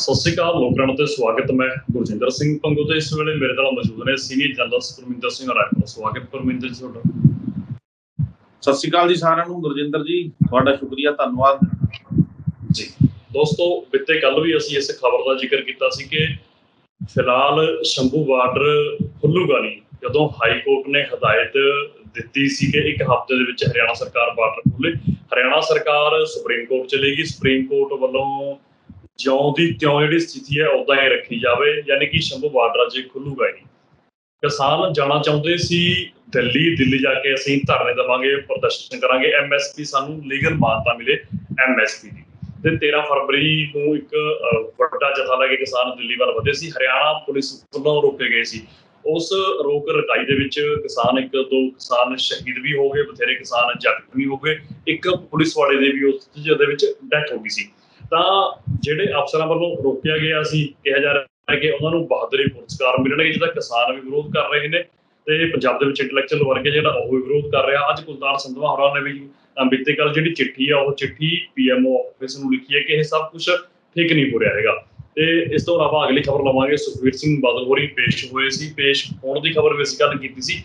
ਸਤਿ ਸ਼੍ਰੀ ਅਕਾਲ ਲੋਕਰਾਣ ਤੇ ਸਵਾਗਤ ਮੈਂ ਗੁਰਜਿੰਦਰ ਸਿੰਘ ਪੰਗੂ ਤੇ ਇਸ ਵੇਲੇ ਮੇਰੇ ਨਾਲ ਮੌਜੂਦ ਨੇ ਸੀਨੀਅਰ ਜਰਨਲਿਸਟ ਪਰਮਿੰਦਰ ਸਿੰਘ ਰਾਏਪੁਰ ਸਵਾਗਤ ਪਰਮਿੰਦਰ ਜੀ ਤੁਹਾਡਾ। ਸਤਿ ਸ਼੍ਰੀ ਅਕਾਲ ਜੀ ਸਾਰਿਆਂ ਨੂੰ ਗੁਰਜਿੰਦਰ ਜੀ ਤੁਹਾਡਾ ਸ਼ੁਕਰੀਆ ਧੰਨਵਾਦ। ਜੀ। ਦੋਸਤੋ ਬਿੱਤੇ ਕੱਲ ਵੀ ਅਸੀਂ ਇਸ ਖਬਰ ਦਾ ਜ਼ਿਕਰ ਕੀਤਾ ਸੀ ਕਿ ਫਿਲਹਾਲ ਸ਼ੰਭੂ ਬਾਰਡਰ ਖੁੱਲੂਗਾ ਨਹੀਂ। ਜਦੋਂ ਹਾਈ ਕੋਰਟ ਨੇ ਹਦਾਇਤ ਦਿੱਤੀ ਸੀ ਕਿ ਇੱਕ ਹਫ਼ਤੇ ਦੇ ਵਿੱਚ ਹਰਿਆਣਾ ਸਰਕਾਰ ਬਾਰਡਰ ਖੋਲੇ ਹਰਿਆਣਾ ਸਰਕਾਰ ਸੁਪਰੀਮ ਕੋਰਟ ਚਲੇਗੀ। ਸੁਪਰੀਮ ਕੋਰਟ ਵੱਲੋਂ ਜਿਉਂ ਦੀ ਤਿਉਂ ਜਿਹੜੀ ਸਥਿਤੀ ਹੈ ਉਦਾਂ ਹੀ ਰੱਖੀ ਜਾਵੇ, ਯਾਨੀ ਕਿ ਸ਼ੰਭੂ ਬਾਰਡਰ ਅਜੇ ਖੁੱਲੂਗਾ ਹੀ ਕਿਸਾਨ ਜਾਣਾ ਚਾਹੁੰਦੇ ਸੀ, ਦਿੱਲੀ ਦਿੱਲੀ ਜਾ ਕੇ ਅਸੀਂ ਧਰਨੇ ਦੇਵਾਂਗੇ, ਪ੍ਰਦਰਸ਼ਨ ਕਰਾਂਗੇ ਐਮਐਸਪੀ ਸਾਨੂੰ ਲੀਗਲ ਮਾਨਤਾ ਮਿਲੇ ਐਮਐਸਪੀ ਦੀ। ਤੇ 13 ਫਰਵਰੀ ਨੂੰ ਇੱਕ ਵੱਡਾ ਜਥਾ ਲੈ ਕੇ ਕਿਸਾਨ ਦਿੱਲੀ ਵੱਲ ਵਧੇ ਸੀ। ਹਰਿਆਣਾ ਪੁਲਿਸ ਵੱਲੋਂ ਰੋਕੇ ਗਏ ਸੀ। ਉਸ ਰੋਕ ਰਕਾਈ ਦੇ ਵਿੱਚ ਕਿਸਾਨ ਇੱਕ, ਦੋ ਕਿਸਾਨ ਸ਼ਹੀਦ ਵੀ ਹੋ ਗਏ, ਬਥੇਰੇ ਕਿਸਾਨ ਜ਼ਖਮੀ ਹੋ ਗਏ। ਇੱਕ ਪੁਲਿਸ ਵਾਲੇ ਦੇ ਵੀ ਉਸ ਜਿਹਦੇ ਵਿੱਚ ਡੈਥ ਹੋ ਗਈ ਸੀ। ਤਾਂ ਜਿਹੜੇ ਅਫਸਰਾਂ ਵੱਲੋਂ ਰੋਕਿਆ ਗਿਆ ਸੀ, ਕਿਹਾ ਜਾ ਰਿਹਾ ਹੈ ਕਿ ਉਹਨਾਂ ਨੂੰ ਬਹਾਦਰੀ ਪੁਰਸਕਾਰ ਮਿਲਣਗੇ ਜਿਹਦਾ ਕਿਸਾਨ ਵੀ ਵਿਰੋਧ ਕਰ ਰਹੇ ਨੇ ਤੇ ਪੰਜਾਬ ਦੇ ਵਿੱਚ ਇੰਟੈਲੈਕਚੁਅਲ ਵਰਗ ਹੈ ਜਿਹੜਾ ਉਹ ਵੀ ਵਿਰੋਧ ਕਰ ਰਿਹਾ। ਅੱਜ ਕੁਲਤਾਰ ਸੰਧਵਾ ਹੋਰਾਂ ਨੇ ਵੀ ਬੀਤੇ ਕੱਲ ਜਿਹੜੀ ਚਿੱਠੀ ਆ, ਉਹ ਚਿੱਠੀ ਪੀਐਮਓ ਆਫਿਸ ਨੂੰ ਲਿਖੀ ਹੈ ਕਿ ਇਹ ਸਭ ਕੁਝ ਠੀਕ ਨਹੀਂ ਹੋ ਰਿਹਾ ਹੈਗਾ। ਤੇ ਇਸ ਤੋਂ ਇਲਾਵਾ ਅਗਲੀ ਖਬਰ ਲਵਾਂਗੇ। ਸੁਖਵੀਰ ਸਿੰਘ ਬਾਦਲ ਹੋਰੀ ਪੇਸ਼ ਹੋਏ ਸੀ। ਪੇਸ਼ ਹੋਣ ਦੀ ਖਬਰ ਵੀ ਅਸੀਂ ਗੱਲ ਕੀਤੀ ਸੀ।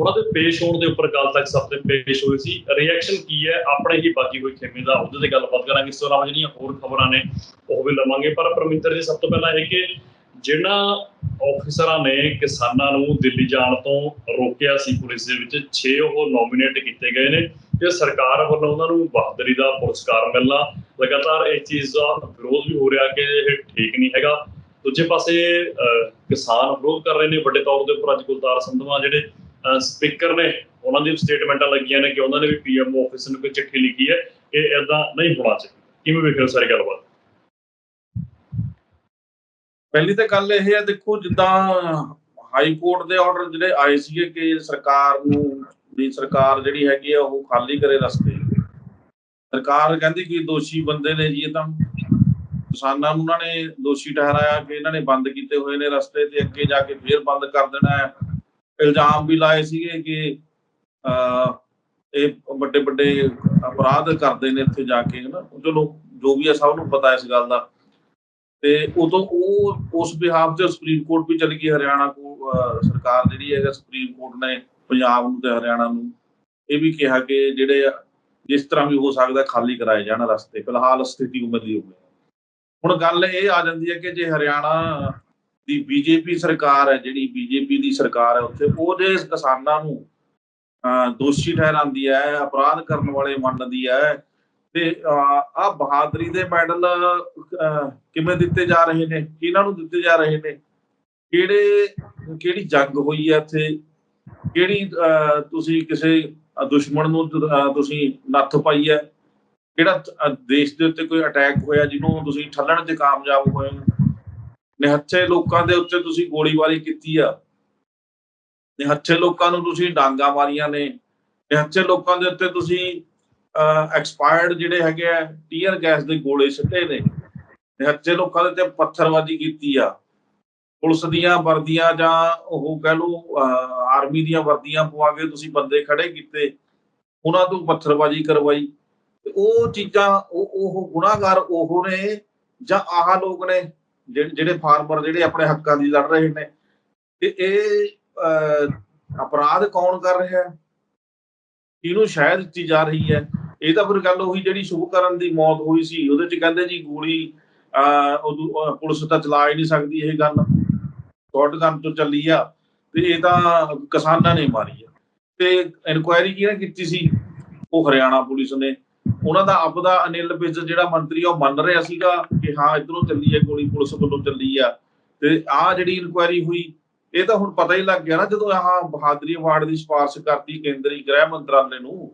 ਉਹਨਾਂ ਦੇ ਪੇਸ਼ ਹੋਣ ਦੇ ਉੱਪਰ ਗੱਲ ਤੱਕ ਸਭ ਤੇ ਪੇਸ਼ ਹੋਏ ਸੀ। ਰਿਐਕਸ਼ਨ ਕੀ ਹੈ? ਆਪਣੇ ਹੀ ਬਾਕੀ ਕੋਈ ਖੇਮੇ ਦਾ ਉਹਦੇ ਤੇ ਗੱਲਬਾਤ ਕਰਾਂਗੇ। ਇਸ ਤੋਂ ਇਲਾਵਾ ਜਿਹੜੀਆਂ ਹੋਰ ਖਬਰਾਂ ਨੇ, ਉਹ ਵੀ ਲਵਾਂਗੇ। ਪਰ ਪਰਮਿੰਦਰ ਜੀ, ਸਭ ਤੋਂ ਪਹਿਲਾਂ ਇਹ ਕਿ ਜਿਹਨਾਂ ਆਫੀਸਰਾਂ ਨੇ ਕਿਸਾਨਾਂ ਨੂੰ ਦਿੱਲੀ ਜਾਣ ਤੋਂ ਰੋਕਿਆ ਸੀ ਪੁਲਿਸ ਦੇ ਵਿੱਚ 6 ਉਹ ਨੋਮੀਨੇਟ ਕੀਤੇ ਗਏ ਨੇ ਤੇ ਸਰਕਾਰ ਵੱਲੋਂ ਉਹਨਾਂ ਨੂੰ ਬਹਾਦਰੀ ਦਾ ਪੁਰਸਕਾਰ ਮਿਲਣਾ। ਲਗਾਤਾਰ ਇਸ ਚੀਜ਼ ਦਾ ਵਿਰੋਧ ਵੀ ਹੋ ਰਿਹਾ ਕਿ ਇਹ ਠੀਕ ਨਹੀਂ ਹੈਗਾ। ਦੂਜੇ ਪਾਸੇ ਕਿਸਾਨ ਵਿਰੋਧ ਕਰ ਰਹੇ ਨੇ ਵੱਡੇ ਤੌਰ ਦੇ ਉੱਪਰ ਅੱਜ ਕੁਲਤਾਰ ਸੰਧਵਾ ਜਿਹੜੇ ਸਪੀਕਰ ਨੇ ਉਹਨਾਂ ਦੀ ਸਟੇਟਮੈਂਟਾਂ ਲੱਗੀਆਂ ਨੇ ਕਿ ਉਹਨਾਂ ਨੇ ਵੀ ਪੀਐਮਓ ਆਫਿਸ ਨੂੰ ਕੋਈ ਚਿੱਠੀ ਲਿਖੀ ਹੈ ਕਿ ਇਦਾਂ ਨਹੀਂ ਹੋਣਾ ਚਾਹੀਦਾ। ਕਿਵੇਂ ਵੇਖਦੇ ਸਾਰੀ ਗੱਲਬਾਤ? ਪਹਿਲੀ ਤਾਂ ਗੱਲ ਇਹ ਹੈ, ਦੇਖੋ ਜਿੱਦਾਂ ਹਾਈ ਕੋਰਟ ਦੇ ਆਰਡਰ ਜਿਹੜੇ ਆਏ ਸੀਗੇ ਕਿ ਸਰਕਾਰ ਨੂੰ, ਵੀ ਸਰਕਾਰ ਜਿਹੜੀ ਹੈਗੀ ਆ, ਉਹ ਖਾਲੀ ਕਰੇ ਰਸਤੇ। ਸਰਕਾਰ ਕਹਿੰਦੀ ਕਿ ਦੋਸ਼ੀ ਬੰਦੇ ਨੇ ਜੀ, ਇਹ ਤਾਂ ਕਿਸਾਨਾਂ ਨੂੰ ਉਹਨਾਂ ਨੇ ਦੋਸ਼ੀ ਠਹਿਰਾਇਆ ਕਿ ਇਹਨਾਂ ਨੇ ਬੰਦ ਕੀਤੇ ਹੋਏ ਨੇ ਰਸਤੇ ਤੇ ਅੱਗੇ ਜਾ ਕੇ ਫੇਰ ਬੰਦ ਕਰ ਦੇਣਾ ਹੈ। ਇਲਜ਼ਾਮ ਵੀ ਲਾਏ ਸੀਗੇ ਕਿ ਇਹ ਵੱਡੇ ਵੱਡੇ ਅਪਰਾਧ ਕਰਦੇ ਨੇ ਇੱਥੇ ਜਾ ਕੇ, ਹਨਾ? ਚਲੋ, ਜੋ ਵੀ ਹੈ ਸਭ ਨੂੰ ਪਤਾ ਇਸ ਗੱਲ ਦਾ। ਤੇ ਉਦੋਂ ਉਹ, ਉਸ ਬਿਹਾਫ ਤੇ ਸੁਪਰੀਮ ਕੋਰਟ ਵੀ ਚਲੀ ਗਈ, ਹਰਿਆਣਾ ਕੋ ਸਰਕਾਰ ਜਿਹੜੀ ਹੈਗਾ ਸੁਪਰੀਮ ਕੋਰਟ ਨੇ ਪੰਜਾਬ ਨੂੰ ਤੇ ਹਰਿਆਣਾ ਨੂੰ, ਇਹ ਵੀ ਕਿਹਾ ਕਿ ਜਿਹੜੇ ਜਿਸ ਤਰ੍ਹਾਂ ਵੀ ਹੋ ਸਕਦਾ ਖਾਲੀ ਕਰਾਏ ਜਾਣ ਰਸਤੇ। ਫਿਲਹਾਲ ਸਥਿਤੀ ਉਮਰ ਦੀ ਹੋ। ਹੁਣ ਗੱਲ ਇਹ ਆ ਜਾਂਦੀ ਹੈ ਕਿ ਜੇ ਹਰਿਆਣਾ ਦੀ ਬੀਜੇਪੀ ਸਰਕਾਰ ਹੈ ਜਿਹੜੀ ਬੀਜੇਪੀ ਦੀ ਸਰਕਾਰ ਹੈ ਉੱਥੇ ਉਹ ਜੇ ਕਿਸਾਨਾਂ ਨੂੰ ਅਹ ਦੋਸ਼ੀ ਠਹਿਰਾਉਂਦੀ ਹੈ ਅਪਰਾਧ ਕਰਨ ਵਾਲੇ ਮੰਨਦੀ ਹੈ ਤੇ ਆ ਬਹਾਦਰੀ ਦੇ ਮੈਡਲ ਕਿਵੇਂ ਦਿੱਤੇ ਜਾ ਰਹੇ ਨੇ ਕਿਹਨਾਂ ਨੂੰ ਦਿੱਤੇ ਜਾ ਰਹੇ ਨੇ ਕਿਹੜੇ ਕਿਹੜੀ ਜੰਗ ਹੋਈ ਹੈ ਇੱਥੇ ਕਿਹੜੀ ਅਹ, ਤੁਸੀਂ ਕਿਸੇ ਦੁਸ਼ਮਣ ਨੂੰ ਤੁਸੀਂ ਨੱਥ ਪਾਈ ਹੈ ਕਿਹੜਾ ਦੇਸ਼ ਦੇ ਉੱਤੇ ਕੋਈ ਅਟੈਕ ਹੋਇਆ ਜਿਹਨੂੰ ਤੁਸੀਂ ਠੱਲਣ 'ਚ ਕਾਮਯਾਬ ਹੋਏ ਹੋ? ਨਿਹੱਥੇ ਲੋਕਾਂ ਦੇ ਉੱਤੇ ਤੁਸੀਂ ਗੋਲੀਬਾਰੀ ਕੀਤੀ ਆ। ਨਿਹੱਥੇ ਲੋਕਾਂ ਨੂੰ ਤੁਸੀਂ ਡਾਂਗਾ ਮਾਰੀਆਂ ਨੇ। ਨਿਹੱਥੇ ਲੋਕਾਂ ਦੇ ਉੱਤੇ ਤੁਸੀਂ ਐਕਸਪਾਇਰਡ ਜਿਹੜੇ ਹੈਗੇ ਆ ਟੀਅਰ ਗੈਸ ਦੇ ਗੋਲੇ ਸਿੱਟੇ ਨੇ। ਨਿਹੱਥੇ ਲੋਕਾਂ ਦੇ ਤੇ ਪੱਥਰਬਾਜ਼ੀ ਕੀਤੀ ਆ। ਪੁਲਿਸ ਦੀਆਂ ਵਰਦੀਆਂ ਜਾਂ ਉਹ ਕਹਿ ਲਓ ਆਰਮੀ ਦੀਆਂ ਵਰਦੀਆਂ ਪਵਾ ਕੇ ਤੁਸੀਂ ਬੰਦੇ ਖੜੇ ਕੀਤੇ। ਉਹਨਾਂ ਤੋਂ ਪੱਥਰਬਾਜ਼ੀ ਕਰਵਾਈ। ਤੇ ਉਹ ਚੀਜ਼ਾਂ, ਉਹ ਉਹ ਗੁਨਾਹਗਾਰ ਉਹ ਨੇ ਜਾਂ ਆਹ ਲੋਕ ਨੇ। ਜਿਹੜੇ ਫਾਰਮਰ ਜਿਹੜੇ ਆਪਣੇ ਹੱਕਾਂ ਦੀ ਲੜ ਰਹੇ ਨੇ, ਤੇ ਇਹ ਅਪਰਾਧ ਕੌਣ ਕਰ ਰਿਹਾ? ਹੈ ਇਹਨੂੰ ਸ਼ਾਇਦ ਦਿੱਤੀ ਜਾ ਰਹੀ ਹੈ? ਇਹ ਤਾਂ ਫਿਰ ਗੱਲ ਉਹੀ ਜਿਹੜੀ ਸ਼ੁਭਕਰਨ ਦੀ ਮੌਤ ਹੋਈ ਸੀ, ਉਹਦੇ ਚ ਕਹਿੰਦੇ ਜੀ ਗੋਲੀ, ਅਹ ਪੁਲਿਸ ਤਾਂ ਚਲਾ ਹੀ ਨਹੀਂ ਸਕਦੀ ਇਹ ਗੱਲ। ਸ਼ਾਰਟ ਗਨ ਤੋਂ ਚੱਲੀ ਆ, ਤੇ ਇਹ ਤਾਂ ਕਿਸਾਨਾਂ ਨੇ ਮਾਰੀ ਆ। ਤੇ ਇਨਕੁਆਇਰੀ ਕਿਹਨੇ ਕੀਤੀ ਸੀ? ਉਹ ਹਰਿਆਣਾ ਪੁਲਿਸ ਨੇ। ਉਹਨਾਂ ਦਾ ਆਪਦਾ ਅਨਿਲ ਵਿਜ ਜਿਹੜਾ ਮੰਤਰੀ ਆ, ਉਹ ਮੰਨ ਰਿਹਾ ਸੀਗਾ ਕਿ ਹਾਂ ਇਧਰੋਂ ਚੱਲੀ ਹੈ ਗੋਲੀ, ਪੁਲਿਸ ਵੱਲੋਂ ਚੱਲੀ ਆ। ਤੇ ਆ ਜਿਹੜੀ ਇਨਕੁਆਇਰੀ ਹੋਈ, ਇਹ ਤਾਂ ਹੁਣ ਪਤਾ ਹੀ ਲੱਗ ਗਿਆ ਨਾ ਜਦੋਂ ਆਹ ਬਹਾਦਰੀ ਅਵਾਰਡ ਦੀ ਸਿਫਾਰਿਸ਼ ਕਰਤੀ ਕੇਂਦਰੀ ਗ੍ਰਹਿ ਮੰਤਰਾਲੇ ਨੂੰ।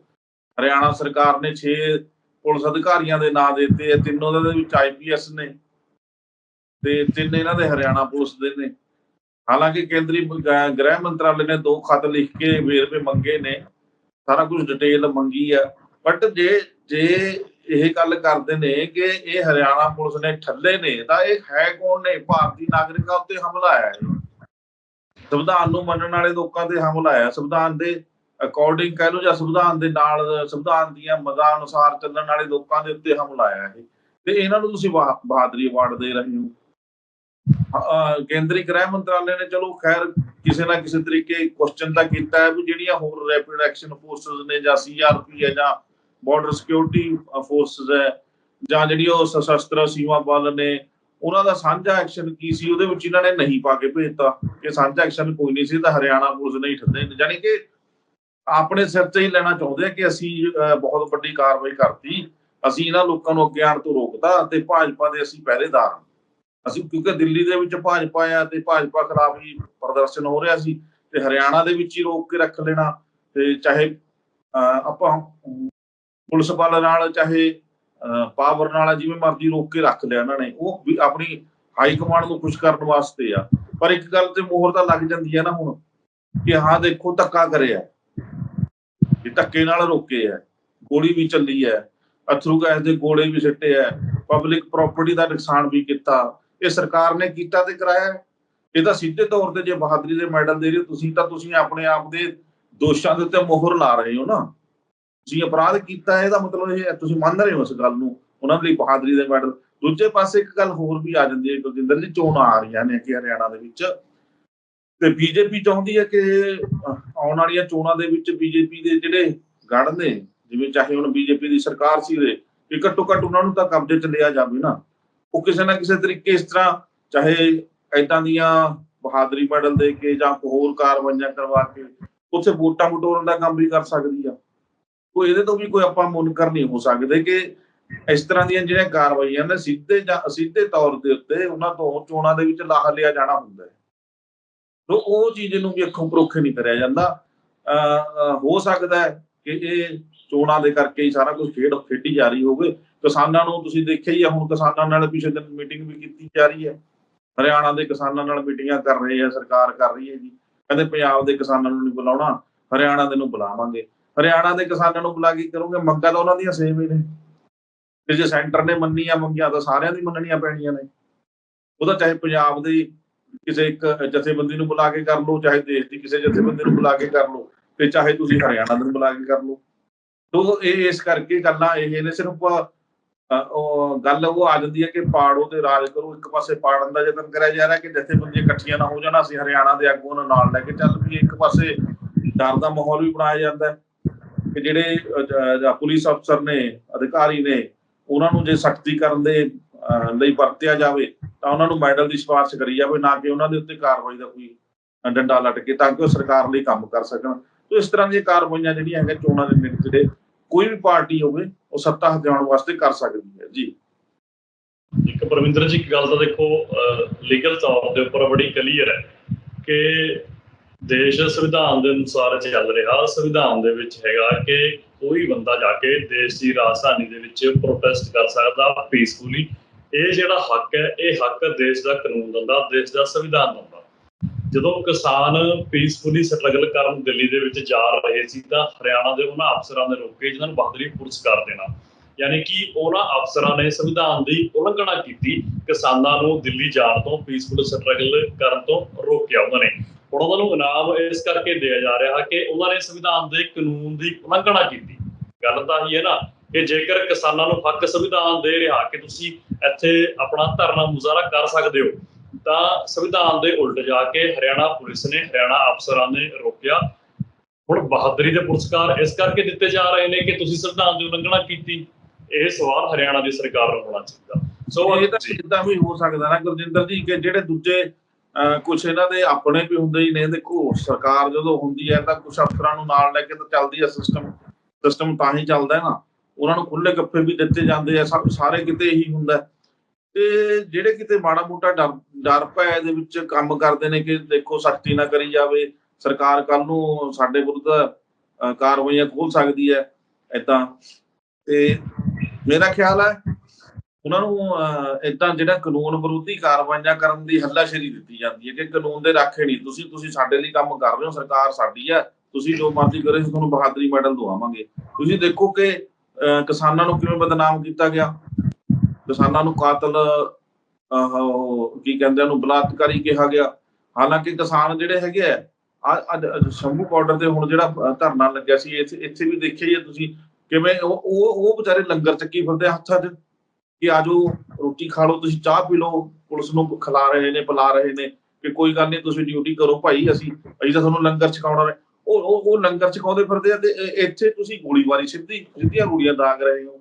ਹਰਿਆਣਾ ਸਰਕਾਰ ਨੇ 6 ਪੁਲਿਸ ਅਧਿਕਾਰੀਆਂ ਦੇ ਨਾਂ ਦਿੱਤੇ ਆ ਤਿੰਨੋਂ ਦੇ ਵਿੱਚ ਆਈਪੀਐਸ ਨੇ ਤੇ ਤਿੰਨ ਇਹਨਾਂ ਦੇ ਹਰਿਆਣਾ ਪੁਲਿਸ ਦੇ ਨੇ। ਹਾਲਾਂਕਿ ਕੇਂਦਰੀ ਗ੍ਰਹਿ ਮੰਤਰਾਲੇ ਨੇ ਦੋ ਖਤ ਲਿਖ ਕੇ ਵੇਰਵੇ ਮੰਗੇ ਨੇ, ਸਾਰਾ ਕੁਝ ਡਿਟੇਲ ਮੰਗੀ ਆ। ਬਟ ਜੇ ਜੇ ਇਹ ਗੱਲ ਕਰਦੇ ਨੇ ਕਿ ਇਹ ਹਰਿਆਣਾ ਪੁਲਿਸ ਨੇ ਠੱਲੇ ਨੇ, ਤਾਂ ਇਹ ਹੈ ਕੌਣ ਨੇ? ਭਾਰਤੀ ਨਾਗਰਿਕਾਂ ਉੱਤੇ ਹਮਲਾ ਆਇਆ ਹੈ। ਸੰਵਿਧਾਨ ਨੂੰ ਮੰਨਣ ਵਾਲੇ ਲੋਕਾਂ ਤੇ ਹਮਲਾ ਆਇਆ ਸੰਵਿਧਾਨ ਦੇ ਅਕੋਰਡਿੰਗ ਕਹਿ ਲਓ ਜਾਂ ਸੰਵਿਧਾਨ ਦੇ ਨਾਲ ਸੰਵਿਧਾਨ ਦੀਆਂ ਮਦਾਂ ਅਨੁਸਾਰ ਚੱਲਣ ਵਾਲੇ ਲੋਕਾਂ ਦੇ ਉੱਤੇ ਹਮਲਾ ਆਇਆ ਇਹ। ਤੇ ਇਹਨਾਂ ਨੂੰ ਤੁਸੀਂ ਬਹਾਦਰੀ ਅਵਾਰਡ ਦੇ ਰਹੇ ਹੋ। ਕੇਂਦਰੀ ਗ੍ਰਹਿ ਮੰਤਰਾਲੇ ਨੇ ਚਲੋ ਖੈਰ ਕਿਸੇ ਨਾ ਕਿਸੇ ਤਰੀਕੇ ਕੁਐਸਚਨ ਤਾਂ ਕੀਤਾ ਹੈ ਵੀ ਜਿਹੜੀਆਂ ਹੋਰ ਰੈਪਿਡ ਐਕਸ਼ਨ ਫੋਰਸਸ ਨੇ ਜਾਂ ਸੀਆਰਪੀ ਹੈ ਜਾਂ ਬਾਰਡਰ ਸਿਕਿਉਰਿਟੀ ਫੋਰਸਸ ਹੈ ਜਾਂ ਜਿਹੜੀ ਉਹ ਸਸ਼ਸਤਰ ਸੀਮਾ ਬਲ ਨੇ ਉਹਨਾਂ ਦਾ ਸਾਂਝਾ ਐਕਸ਼ਨ ਕੀ ਸੀ? ਉਹਦੇ ਵਿੱਚ ਇਹਨਾਂ ਨੇ ਨਹੀਂ ਪਾ ਕੇ ਭੇਜਤਾ। ਕਿ ਸਾਂਝਾ ਐਕਸ਼ਨ ਕੋਈ ਨਹੀਂ ਸੀ ਤਾਂ ਹਰਿਆਣਾ ਪੁਲਿਸ ਨੇ ਹੀ ਠੱਦੇ ਜਾਨੀ ਕਿ ਆਪਣੇ ਸਿਰ ਤੇ ਹੀ ਲੈਣਾ ਚਾਹੁੰਦੇ ਆ ਕਿ ਅਸੀਂ ਬਹੁਤ ਵੱਡੀ ਕਾਰਵਾਈ ਕਰਤੀ। ਅਸੀਂ ਇਹਨਾਂ ਲੋਕਾਂ ਨੂੰ ਅੱਗੇ ਆਉਣ ਤੋਂ ਰੋਕਤਾ ਤੇ ਭਾਜਪਾ ਦੇ ਅਸੀਂ ਪਹਿਰੇਦਾਰ ਹਾਂ। ਅਸੀਂ ਕਿਉਂਕਿ ਦਿੱਲੀ ਦੇ ਵਿੱਚ ਭਾਜਪਾ ਆ ਤੇ ਭਾਜਪਾ ਖਿਲਾਫ ਹੀ ਪ੍ਰਦਰਸ਼ਨ ਹੋ ਰਿਹਾ ਸੀ ਤੇ ਹਰਿਆਣਾ ਦੇ ਵਿੱਚ ਹੀ ਰੋਕ ਕੇ ਰੱਖ ਲੈਣਾ ਤੇ ਚਾਹੇ ਅਹ, ਆਪਾਂ ਪੁਲਿਸ ਬਲ ਨਾਲ ਚਾਹੇ ਪਾਵਰ ਨਾਲ ਜਿਵੇਂ ਮਰਜ਼ੀ ਰੋਕ ਕੇ ਰੱਖ ਲਿਆ ਇਹਨਾਂ ਨੇ। ਉਹ ਵੀ ਆਪਣੀ ਹਾਈ ਕਮਾਂਡ ਨੂੰ ਖੁਸ਼ ਕਰਨ ਵਾਸਤੇ ਆ। ਪਰ ਇੱਕ ਗੱਲ ਤੇ ਮੋਹਰ ਤਾਂ ਲੱਗ ਜਾਂਦੀ ਹੈ ਨਾ ਹੁਣ, ਕਿ ਹਾਂ ਦੇਖੋ ਧੱਕਾ ਕਰਿਆ। ਕਿ ਧੱਕੇ ਨਾਲ ਰੋਕੇ ਆ। ਗੋਲੀ ਵੀ ਚੱਲੀ ਹੈ ਅਥਰੂ ਗੈਸ ਦੇ ਗੋਲੇ ਵੀ ਸਿੱਟੇ ਆ। ਪਬਲਿਕ ਪ੍ਰਾਪਰਟੀ ਦਾ ਨੁਕਸਾਨ ਵੀ ਕੀਤਾ। ਇਹ ਸਰਕਾਰ ਨੇ ਕੀਤਾ ਤੇ ਕਰਾਇਆ। ਇਹ ਤਾਂ ਸਿੱਧੇ ਤੌਰ ਤੇ ਜੇ ਬਹਾਦਰੀ ਦੇ ਮੈਡਲ ਦੇ ਰਹੇ ਹੋ ਤੁਸੀਂ, ਤਾਂ ਤੁਸੀਂ ਆਪਣੇ ਆਪ ਦੇ ਦੋਸ਼ਾਂ ਦੇ ਉੱਤੇ ਮੋਹਰ ਲਾ ਰਹੇ ਹੋ ਨਾ। ਤੁਸੀਂ ਅਪਰਾਧ ਕੀਤਾ ਇਹਦਾ ਮਤਲਬ ਇਹ ਹੈ, ਤੁਸੀਂ ਮੰਨ ਰਹੇ ਹੋ ਇਸ ਗੱਲ ਨੂੰ, ਉਹਨਾਂ ਲਈ ਬਹਾਦਰੀ ਦੇ ਮੈਡਲ। ਦੂਜੇ ਪਾਸੇ ਇੱਕ ਗੱਲ ਹੋਰ ਵੀ ਆ ਜਾਂਦੀ ਹੈ, ਗੁਰਜਿੰਦਰ ਜੀ, ਚੋਣਾਂ ਆ ਰਹੀਆਂ ਨੇ ਕਿ ਹਰਿਆਣਾ ਦੇ ਵਿੱਚ। ਤੇ ਬੀਜੇਪੀ ਚਾਹੁੰਦੀ ਹੈ ਕਿ ਆਉਣ ਵਾਲੀਆਂ ਚੋਣਾਂ ਦੇ ਵਿੱਚ ਬੀਜੇਪੀ ਦੇ ਜਿਹੜੇ ਗੜ ਨੇ, ਜਿਵੇਂ ਚਾਹੇ ਹੁਣ ਬੀਜੇਪੀ ਦੀ ਸਰਕਾਰ ਸੀ ਦੇ ਕਿ ਘੱਟੋ ਘੱਟ ਉਹਨਾਂ ਨੂੰ ਤਾਂ ਕਬਜ਼ੇ 'ਚ ਲਿਆ ਜਾਵੇ ਨਾ। ਉਹ ਕਿਸੇ ਨਾ ਕਿਸੇ ਤਰੀਕੇ ਇਸ ਤਰ੍ਹਾਂ ਚਾਹੇ ਏਦਾਂ ਦੀਆਂ ਬਹਾਦਰੀ ਮੈਡਲ ਦੇ ਕੇ ਜਾਂ ਹੋਰ ਕਾਰਵਾਈਆਂ ਕਰਵਾ ਕੇ ਉੱਥੇ ਵੋਟਾਂ ਵਟੋਰਨ ਦਾ ਕੰਮ ਵੀ ਕਰ ਸਕਦੀ ਆ। ਕੋਈ ਇਹਦੇ ਤੋਂ ਵੀ ਕੋਈ ਆਪਾਂ ਮੁਨਕਰ ਨਹੀਂ ਹੋ ਸਕਦੇ ਕਿ ਇਸ ਤਰ੍ਹਾਂ ਦੀਆਂ ਜਿਹੜੀਆਂ ਕਾਰਵਾਈਆਂ ਨੇ ਸਿੱਧੇ ਜਾਂ ਅਸਿੱਧੇ ਤੌਰ ਦੇ ਉੱਤੇ ਉਹਨਾਂ ਤੋਂ ਚੋਣਾਂ ਦੇ ਵਿੱਚ ਲਾਹਾ ਲਿਆ ਜਾਣਾ ਹੁੰਦਾ ਹੈ। ਤੋ ਉਹ ਚੀਜ਼ ਨੂੰ ਵੀ ਅੱਖੋਂ ਪਰੋਖੇ ਨਹੀਂ ਕਰਿਆ ਜਾਂਦਾ। ਅਹ, ਹੋ ਸਕਦਾ ਹੈ ਕਿ ਇਹ ਚੋਣਾਂ ਦੇ ਕਰਕੇ ਹੀ ਸਾਰਾ ਕੁਝ ਖੇਡ ਖੇਡੀ ਜਾ ਰਹੀ ਹੋਵੇ। ਕਿਸਾਨਾਂ ਨੂੰ ਤੁਸੀਂ ਦੇਖਿਆ ਹੀ ਆ ਹੁਣ ਕਿਸਾਨਾਂ ਨਾਲ ਪਿਛਲੇ ਦਿਨ ਮੀਟਿੰਗ ਵੀ ਕੀਤੀ ਜਾ ਰਹੀ ਹੈ। ਹਰਿਆਣਾ ਦੇ ਕਿਸਾਨਾਂ ਨਾਲ ਮੀਟਿੰਗਾਂ ਕਰ ਰਹੇ ਹੈ ਸਰਕਾਰ ਕਰ ਰਹੀ ਹੈ ਜੀ। ਕਹਿੰਦੇ ਪੰਜਾਬ ਦੇ ਕਿਸਾਨਾਂ ਨੂੰ ਨਹੀਂ ਬੁਲਾਉਣਾ ਹਰਿਆਣਾ ਦੇ ਨੂੰ ਬੁਲਾਵਾਂਗੇ। ਹਰਿਆਣਾ ਦੇ ਕਿਸਾਨਾਂ ਨੂੰ ਬੁਲਾ ਕੇ ਕਰੋਗੇ, ਮੰਗਾਂ ਤਾਂ ਉਹਨਾਂ ਦੀਆਂ ਸੇਮ ਹੀ ਨੇ। ਤੇ ਜੇ ਸੈਂਟਰ ਨੇ ਮੰਨੀਆਂ ਮੰਗੀਆਂ, ਤਾਂ ਸਾਰਿਆਂ ਦੀ ਮੰਨਣੀਆਂ ਪੈਣੀਆਂ ਨੇ। ਉਹਦਾ ਚਾਹੇ ਪੰਜਾਬ ਦੀ ਕਿਸੇ ਇੱਕ ਜਥੇਬੰਦੀ ਨੂੰ ਬੁਲਾ ਕੇ ਕਰ ਲਓ, ਚਾਹੇ ਦੇਸ਼ ਦੀ ਕਿਸੇ ਜਥੇਬੰਦੀ ਨੂੰ ਬੁਲਾ ਕੇ ਕਰ ਲਓ, ਤੇ ਚਾਹੇ ਤੁਸੀਂ ਹਰਿਆਣਾ ਨੂੰ ਬੁਲਾ ਕੇ ਕਰ ਲਓ। ਤੋ ਇਹ ਇਸ ਕਰਕੇ ਗੱਲਾਂ ਇਹ ਨੇ, ਸਿਰਫ ਉਹ ਗੱਲ ਉਹ ਆ ਜਾਂਦੀ ਹੈ ਕਿ ਪਾੜੋ ਤੇ ਰਾਜ ਕਰੋ, ਇੱਕ ਪਾਸੇ ਪਾੜਨ ਦਾ ਯਤਨ ਕਰਿਆ ਜਾ ਰਿਹਾ ਕਿ ਜਥੇਬੰਦੀਆਂ ਇਕੱਠੀਆਂ ਨਾ ਹੋ ਜਾਣਾ, ਅਸੀਂ ਹਰਿਆਣਾ ਦੇ ਆਗੂਆਂ ਨੂੰ ਨਾਲ ਲੈ ਕੇ ਚੱਲ ਵੀ ਇੱਕ ਪਾਸੇ ਡਰ ਦਾ ਮਾਹੌਲ ਵੀ ਬਣਾਇਆ ਜਾਂਦਾ ਹੈ। ਕਿ ਜਿਹੜੇ ਪੁਲਿਸ ਅਫਸਰ ਨੇ, ਅਧਿਕਾਰੀ ਨੇ, ਉਹਨਾਂ ਨੂੰ ਜੇ ਸਖਤੀ ਕਰਨ ਦੇ ਲਈ ਵਰਤਿਆ ਜਾਵੇ, ਤਾਂ ਉਹਨਾਂ ਨੂੰ ਮੈਡਲ ਦੀ ਸਿਫਾਰਿਸ਼ ਕਰੀ ਜਾਵੇ, ਨਾ ਕਿ ਉਹਨਾਂ ਦੇ ਉੱਤੇ ਕਾਰਵਾਈ ਦਾ ਕੋਈ ਡੰਡਾ ਲਟਕੇ ਤਾਂ ਕਿ ਉਹ ਸਰਕਾਰ ਲਈ ਕੰਮ ਕਰ ਸਕਣ। ਤੋ ਇਸ ਤਰ੍ਹਾਂ ਦੀਆਂ ਕਾਰਵਾਈਆਂ ਜਿਹੜੀਆਂ ਹੈਗੀਆਂ ਚੋਣਾਂ ਦੇ ਨੇੜੇ ਕੋਈ ਵੀ ਪਾਰਟੀ ਹੋਵੇ, ਉਹ ਸੱਤਾ ਹਥਿਆਉਣ ਵਾਸਤੇ ਕਰ ਸਕਦੀ ਹੈ। ਜੀ। ਇੱਕ ਪਰਵਿੰਦਰ ਜੀ, ਇੱਕ ਗੱਲ ਤਾਂ ਦੇਖੋ ਲੀਗਲ ਤੌਰ ਦੇ ਉੱਪਰ ਬੜੀ ਕਲੀਅਰ ਹੈ ਕਿ ਦੇਸ਼ ਸੰਵਿਧਾਨ ਦੇ ਅਨੁਸਾਰ ਚੱਲ ਰਿਹਾ ਸੰਵਿਧਾਨ ਦੇ ਵਿੱਚ ਹੈਗਾ ਕਿ ਕੋਈ ਬੰਦਾ ਜਾ ਕੇ ਦੇਸ਼ ਦੀ ਰਾਜਧਾਨੀ ਦੇ ਵਿੱਚ ਪ੍ਰੋਟੈਸਟ ਕਰ ਸਕਦਾ ਪੀਸਫੁਲੀ ਇਹ ਜਿਹੜਾ ਹੱਕ ਹੈ, ਇਹ ਹੱਕ ਦੇਸ਼ ਦਾ ਕਾਨੂੰਨ ਦਿੰਦਾ, ਦੇਸ਼ ਦਾ ਸੰਵਿਧਾਨ ਦਿੰਦਾ। ਜਦੋਂ ਕਿਸਾਨ ਪੀਸਫੁਲੀ ਸਟਰਗਲ ਕਰਨ ਦਿੱਲੀ ਦੇ ਵਿੱਚ ਜਾ ਰਹੇ ਸੀ, ਤਾਂ ਹਰਿਆਣਾ ਦੇ ਉਹਨਾਂ ਅਫਸਰਾਂ ਨੇ ਰੋਕੇ, ਜਿਨ੍ਹਾਂ ਨੂੰ ਬਹਾਦਰੀ ਪੁਰਸਕਾਰ ਦੇਣਾ। ਯਾਨੀ ਕਿ ਉਹਨਾਂ ਅਫਸਰਾਂ ਨੇ ਸੰਵਿਧਾਨ ਦੀ ਉਲੰਘਣਾ ਕੀਤੀ, ਕਿਸਾਨਾਂ ਨੂੰ ਦਿੱਲੀ ਜਾਣ ਤੋਂ ਪੀਸਫੁਲ ਸਟਰਗਲ ਕਰਨ ਤੋਂ ਰੋਕਿਆ ਉਹਨਾਂ ਨੇ। ਉਹਨਾਂ ਨੂੰ ਇਨਾਮ ਇਸ ਕਰਕੇ ਦਿਆ ਜਾ ਰਿਹਾ ਕਿ ਉਹਨਾਂ ਨੇ ਸੰਵਿਧਾਨ ਦੇ ਕਾਨੂੰਨ ਦੀ ਉਲੰਘਣਾ ਕੀਤੀ। ਗੱਲ ਤਾਂ ਹੀ ਹੈ ਨਾ ਕਿ ਜੇਕਰ ਕਿਸਾਨਾਂ ਨੂੰ ਹੱਕ ਸੰਵਿਧਾਨ ਦੇ ਰਿਹਾ ਕਿ ਤੁਸੀਂ ਇੱਥੇ ਆਪਣਾ ਧਰਨਾ ਮੁਜ਼ਾਹਰਾ ਕਰ ਸਕਦੇ ਹੋ ਤਾਂ ਸੰਵਿਧਾਨ ਦੇ ਉਲਟ ਜਾ ਕੇ ਹਰਿਆਣਾ ਪੁਲਿਸ ਨੇ ਹਰਿਆਣਾ ਅਫਸਰਾਂ ਨੇ ਰੋਕਿਆ। ਹੁਣ ਬਹਾਦਰੀ ਦੇ ਪੁਰਸਕਾਰ ਇਸ ਕਰਕੇ ਦਿੱਤੇ ਜਾ ਰਹੇ ਨੇ ਕਿ ਤੁਸੀਂ ਸੰਵਿਧਾਨ ਦੀ ਉਲੰਘਣਾ ਕੀਤੀ। ਇਹ ਸਵਾਲ ਹਰਿਆਣਾ ਦੀ ਸਰਕਾਰ ਨੂੰ ਹੋਣਾ ਚਾਹੀਦਾ। ਸੋ ਇਹ ਤਾਂ ਇਦਾਂ ਵੀ ਹੋ ਸਕਦਾ ਨਾ ਗੁਰਜਿੰਦਰ ਜੀ ਕਿ ਜਿਹੜੇ ਦੂਜੇ ਕੁਝ ਇਹਨਾਂ ਦੇ ਆਪਣੇ ਵੀ ਹੁੰਦੇ ਹੀ ਨੇ, ਦੇਖੋ, ਸਰਕਾਰ ਜਦੋਂ ਹੁੰਦੀ ਹੈ ਤਾਂ ਕੁਝ ਅਫਸਰਾਂ ਨੂੰ ਨਾਲ ਲੈ ਕੇ ਤਾਂ ਚੱਲਦੀ ਹੈ ਸਿਸਟਮ ਸਿਸਟਮ ਤਾਂ ਹੀ ਚੱਲਦਾ ਹੈ ਨਾ। ਉਹਨਾਂ ਨੂੰ ਖੁੱਲੇ ਗੱਫੇ ਵੀ ਦਿੱਤੇ ਜਾਂਦੇ ਆ ਸਾਰੇ ਕਿਤੇ ਇਹੀ ਹੁੰਦਾ ਤੇ ਜਿਹੜੇ ਕਿਤੇ ਮਾੜਾ ਮੋਟਾ ਡਰ ਡਰ ਭੈ ਦੇ ਵਿੱਚ ਕੰਮ ਕਰਦੇ ਨੇ ਕਿ ਦੇਖੋ, ਸਖਤੀ ਨਾ ਕਰੀ ਜਾਵੇ, ਸਰਕਾਰ ਕੱਲ ਨੂੰ ਸਾਡੇ ਵਿਰੁੱਧ ਕਾਰਵਾਈਆਂ ਖੋਲ ਸਕਦੀ ਹੈ, ਏਦਾਂ। ਤੇ ਮੇਰਾ ਖਿਆਲ ਹੈ ਉਹਨਾਂ ਨੂੰ ਇਦਾਂ ਜਿਹੜਾ ਕਾਨੂੰਨ ਵਿਰੋਧੀ ਕਾਰਵਾਈਆਂ ਕਰਨ ਦੀ ਹੱਲਾਸ਼ੇਰੀ ਦਿੱਤੀ ਜਾਂਦੀ ਹੈ ਕਿ ਕਾਨੂੰਨ ਦੇ ਰਾਖੇ ਨਹੀਂ। ਤੁਸੀਂ ਤੁਸੀਂ ਸਾਡੇ ਲਈ ਕੰਮ ਕਰ ਰਹੇ ਹੋ ਸਰਕਾਰ ਸਾਡੀ ਹੈ। ਤੁਸੀਂ ਜੋ ਮਰਜ਼ੀ ਕਰੋ ਅਸੀਂ ਤੁਹਾਨੂੰ ਬਹਾਦਰੀ ਮੈਡਲ ਦਵਾਵਾਂਗੇ। ਤੁਸੀਂ ਦੇਖੋ ਕਿ ਕਿਸਾਨਾਂ ਨੂੰ ਕਿਵੇਂ ਬਦਨਾਮ ਕੀਤਾ ਗਿਆ। ਕਿਸਾਨਾਂ ਨੂੰ ਕਾਤਲ ਆਹ, ਕੀ ਕਹਿੰਦੇ ਉਹਨੂੰ ਬਲਾਤਕਾਰੀ ਕਿਹਾ ਗਿਆ। ਹਾਲਾਂਕਿ ਕਿਸਾਨ ਜਿਹੜੇ ਹੈਗੇ ਆ ਅੱਜ ਸ਼ੰਭੂ ਬਾਰਡਰ ਤੇ ਹੁਣ ਜਿਹੜਾ ਧਰਨਾ ਲੱਗਿਆ ਸੀ ਇੱਥੇ ਇੱਥੇ ਵੀ ਦੇਖਿਆ ਹੀ ਤੁਸੀਂ। ਕਿਵੇਂ ਉਹ ਉਹ ਉਹ ਵਿਚਾਰੇ ਲੰਗਰ ਚੱਕੀ ਫਿਰਦੇ ਆ ਹੱਥਾਂ 'ਚ। ਕਿ ਆਜੋ ਰੋਟੀ ਖਾ ਲਓ ਤੁਸੀਂ ਚਾਹ ਪੀ ਲਓ ਪੁਲਿਸ ਨੂੰ ਖਿਲਾ ਰਹੇ ਨੇ ਪਿਲਾ ਰਹੇ ਨੇ ਕਿ ਕੋਈ ਗੱਲ ਨਹੀਂ ਤੁਸੀਂ ਡਿਊਟੀ ਕਰੋ ਭਾਈ ਅਸੀਂ ਅਸੀਂ ਤਾਂ ਤੁਹਾਨੂੰ ਲੰਗਰ ਛਕਾਉਣਾ ਨੇ ਉਹ ਉਹ ਲੰਗਰ ਛਕਾਉਂਦੇ ਫਿਰਦੇ ਆ ਤੇ ਇੱਥੇ ਤੁਸੀਂ ਗੋਲੀਬਾਰੀ ਸਿੱਧੀ ਸਿੱਧੀਆਂ ਗੋਲੀਆਂ ਦਾਗ ਰਹੇ ਹੋ।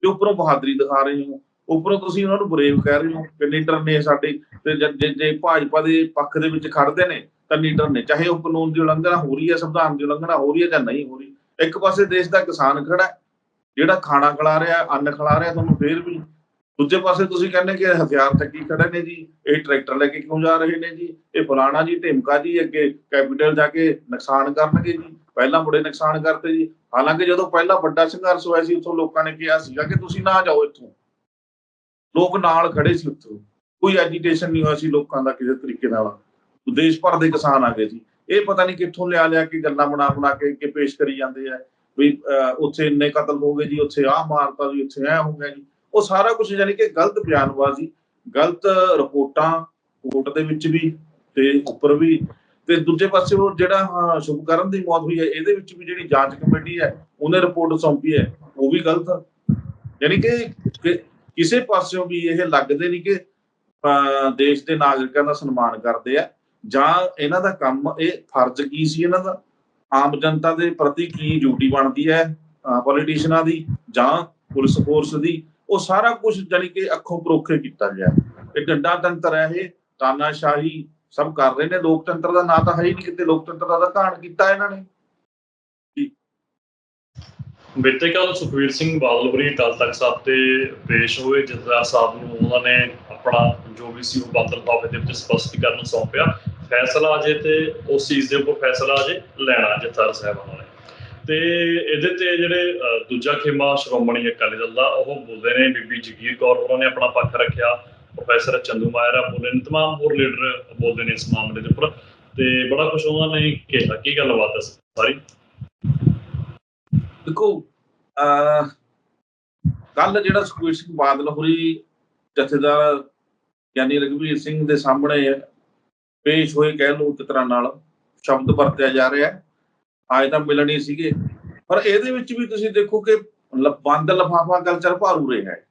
ਤੇ ਉੱਪਰੋਂ ਬਹਾਦਰੀ ਦਿਖਾ ਰਹੇ ਹੋ। ਉੱਪਰੋਂ ਤੁਸੀਂ ਉਹਨਾਂ ਨੂੰ ਬਰੇਵ ਕਹਿ ਰਹੇ ਹੋ ਕਿ ਲੀਡਰ ਨੇ ਸਾਡੇ ਤੇ ਜੇ- ਜੇ ਭਾਜਪਾ ਦੇ ਪੱਖ ਦੇ ਵਿੱਚ ਖੜਦੇ ਨੇ ਤਾਂ ਲੀਡਰ ਨੇ ਚਾਹੇ ਉਹ ਕਾਨੂੰਨ ਦੀ ਉਲੰਘਣਾ ਹੋ ਰਹੀ ਹੈ ਸੰਵਿਧਾਨ ਦੀ ਉਲੰਘਣਾ ਹੋ ਰਹੀ ਹੈ ਜਾਂ ਨਹੀਂ ਹੋ ਰਹੀ। ਇੱਕ ਪਾਸੇ ਦੇਸ਼ ਦਾ ਕਿਸਾਨ ਖੜਾ ਹੈ, ਜਿਹੜਾ ਖਾਣਾ ਖਿਲਾ ਰਿਹਾ, ਅੰਨ ਖਿਲਾ ਰਿਹਾ, ਤੁਹਾਨੂੰ ਫੇਰ ਵੀ ਦੂਜੇ ਪਾਸੇ ਤੁਸੀਂ ਕਹਿੰਦੇ ਕਿ ਹਥਿਆਰ ਚੱਕੀ ਖੜੇ ਨੇ ਜੀ? ਇਹ ਟਰੈਕਟਰ ਲੈ ਕੇ ਕਿਉਂ ਜਾ ਰਹੇ ਨੇ ਜੀ? ਇਹ ਫਲਾਣਾ ਜੀ, ਢਿਮਕਾ ਜੀ ਅੱਗੇ ਕੈਪੀਟਲ ਜਾ ਕੇ ਨੁਕਸਾਨ ਕਰਨਗੇ ਜੀ। ਪਹਿਲਾਂ ਮੁੜੇ ਨੁਕਸਾਨ ਕਰਤੇ ਜੀ। ਹਾਲਾਂਕਿ ਜਦੋਂ ਪਹਿਲਾ ਵੱਡਾ ਸੰਘਰਸ਼ ਹੋਇਆ ਸੀ, ਉੱਥੋਂ ਲੋਕਾਂ ਨੇ ਕਿਹਾ ਸੀਗਾ ਕਿ ਤੁਸੀਂ ਨਾ ਜਾਓ ਇੱਥੋਂ। ਲੋਕ ਨਾਲ ਖੜੇ ਸੀ ਉੱਥੋਂ। ਕੋਈ ਐਜੀਟੇਸ਼ਨ ਨਹੀਂ ਹੋਇਆ ਸੀ ਲੋਕਾਂ ਦਾ ਕਿਸੇ ਤਰੀਕੇ ਨਾਲ। ਦੇਸ਼ ਭਰ ਦੇ ਕਿਸਾਨ ਆ ਗਏ ਸੀ ਇਹ ਪਤਾ ਨਹੀਂ ਕਿੱਥੋਂ ਲਿਆ ਲਿਆ ਕੇ ਗੱਲਾਂ ਬਣਾ ਬਣਾ ਕੇ ਕਿ ਪੇਸ਼ ਕਰੀ ਜਾਂਦੇ ਆ। ਵੀ ਅਹ, ਉੱਥੇ ਇੰਨੇ ਕਤਲ ਹੋ ਗਏ ਜੀ ਉੱਥੇ ਆਹ ਮਾਰਤਾ ਜੀ ਉੱਥੇ ਐ ਹੋ ਗਿਆ ਜੀ। ਉਹ ਸਾਰਾ ਕੁਝ ਯਾਨੀ ਕਿ ਗਲਤ ਬਿਆਨਬਾਜ਼ੀ ਗਲਤ ਰਿਪੋਰਟਾਂ ਕੋਰਟ ਦੇ ਵਿੱਚ ਵੀ ਤੇ ਉੱਪਰ ਵੀ। ਤੇ ਦੂਜੇ ਪਾਸੇ ਉਹ ਜਿਹੜਾ ਸ਼ੁਭਕਰਨ ਦੀ ਮੌਤ ਹੋਈ ਹੈ ਇਹਦੇ ਵਿੱਚ ਵੀ ਜਿਹੜੀ ਜਾਂਚ ਕਮੇਟੀ ਹੈ ਉਹਨੇ ਰਿਪੋਰਟ ਸੌਂਪੀ ਹੈ ਉਹ ਵੀ ਗਲਤ। ਆ। ਯਾਨੀ ਕਿ ਕਿਸੇ ਪਾਸਿਓਂ ਵੀ ਇਹ ਲੱਗਦੇ ਨਹੀਂ ਕਿ ਅਹ, ਦੇਸ਼ ਦੇ ਨਾਗਰਿਕਾਂ ਦਾ ਸਨਮਾਨ ਕਰਦੇ ਆ ਜਾਂ ਇਹਨਾਂ ਦਾ ਕੰਮ ਇਹ ਫਰਜ਼ ਕੀ ਸੀ ਇਹਨਾਂ ਦਾ? ਆਮ ਜਨਤਾ ਦੇ ਪ੍ਰਤੀ ਕੀ ਡਿਊਟੀ ਬਣਦੀ ਹੈ ਪੋਲੀਟੀਸ਼ੀਅਨਾਂ ਦੀ ਜਾਂ ਪੁਲਿਸ ਫੋਰਸ ਦੀ, ਉਹ ਸਾਰਾ ਕੁਝ ਜਾਨੀ ਕਿ ਅੱਖੋਂ ਪਰੋਖੇ ਕੀਤਾ ਗਿਆ। ਇਹ ਡੰਡਾ ਤੰਤਰ ਹੈ ਇਹ, ਤਾਨਾਸ਼ਾਹੀ ਸਭ ਕਰ ਰਹੇ ਨੇ, ਲੋਕਤੰਤਰ ਦਾ ਨਾਂ ਤਾਂ ਹੈ ਹੀ ਨਹੀਂ ਕਿਤੇ, ਲੋਕਤੰਤਰ ਦਾ ਘਾਣ ਕੀਤਾ ਇਹਨਾਂ ਨੇ। ਬੀਤੇ ਕੱਲ ਸੁਖਵੀਰ ਸਿੰਘ ਬਾਦਲ ਵਰੀ ਅਕਾਲ ਤਖਤ ਸਾਹਿਬ ਤੇ ਪੇਸ਼ ਹੋਏ, ਜਥੇਦਾਰ ਸਾਹਿਬ ਨੂੰ ਉਹਨਾਂ ਨੇ ਆਪਣਾ ਜੋ ਵੀ ਸੀ ਉਹ ਬਾਦਲ ਲਿਫਾਫੇ ਦੇ ਵਿੱਚ ਸਪਸ਼ਟੀਕਰਨ ਸੌਂਪਿਆ। ਫੈਸਲਾ ਜੇ ਤੇ ਉਸ ਚੀਜ਼ ਦੇ ਉੱਪਰ ਫੈਸਲਾ ਅਜੇ ਲੈਣਾ ਜਥੇਦਾਰ ਸਾਹਿਬਾਨਾਂ ਨੇ। ਤੇ ਇਹਦੇ ਤੇ ਜਿਹੜੇ ਦੂਜਾ ਖੇਮਾ ਸ਼੍ਰੋਮਣੀ ਅਕਾਲੀ ਦਲ ਦਾ, ਉਹ ਬੋਲਦੇ ਨੇ ਬੀਬੀ ਜਗੀਰ ਕੌਰ, ਉਹਨਾਂ ਨੇ ਆਪਣਾ ਪੱਖ ਰੱਖਿਆ। ਪ੍ਰੋਫੈਸਰ ਚੰਦੂ ਮਾਇਰਾ ਬੋਲੇ ਨੇ, ਤਮਾਮ ਹੋਰ ਲੀਡਰ ਬੋਲਦੇ ਨੇ ਇਸ ਮਾਮਲੇ ਦੇ ਉੱਪਰ। ਤੇ ਬੜਾ ਕੁਝ ਉਹਨਾਂ ਨੇ ਕਿਹਾ। ਕੀ ਗੱਲਬਾਤ ਹੈ ਸਾਰੀ? ਦੇਖੋ ਅਹ ਕੱਲ ਜਿਹੜਾ ਸੁਖਬੀਰ ਸਿੰਘ ਬਾਦਲ ਹੋਰੀ ਜਥੇਦਾਰ, ਯਾਨੀ ਰਘਵੀਰ ਸਿੰਘ ਦੇ ਸਾਹਮਣੇ ਪੇਸ਼ ਹੋਏ ਕਹਿ ਲਓ ਇੱਕ ਤਰ੍ਹਾਂ ਨਾਲ ਸ਼ਬਦ ਵਰਤਿਆ ਜਾ ਰਿਹਾ ਹੈ। ਅੱਜ ਤਾਂ ਮਿਲਣੀ ਸੀਗੇ। ਪਰ ਇਹਦੇ ਵਿੱਚ ਵੀ ਤੁਸੀਂ ਦੇਖੋ ਕਿ ਬੰਦ ਲਫਾਫਾ ਕਲਚਰ ਭਾਰੂ ਰਿਹਾ ਹੈ।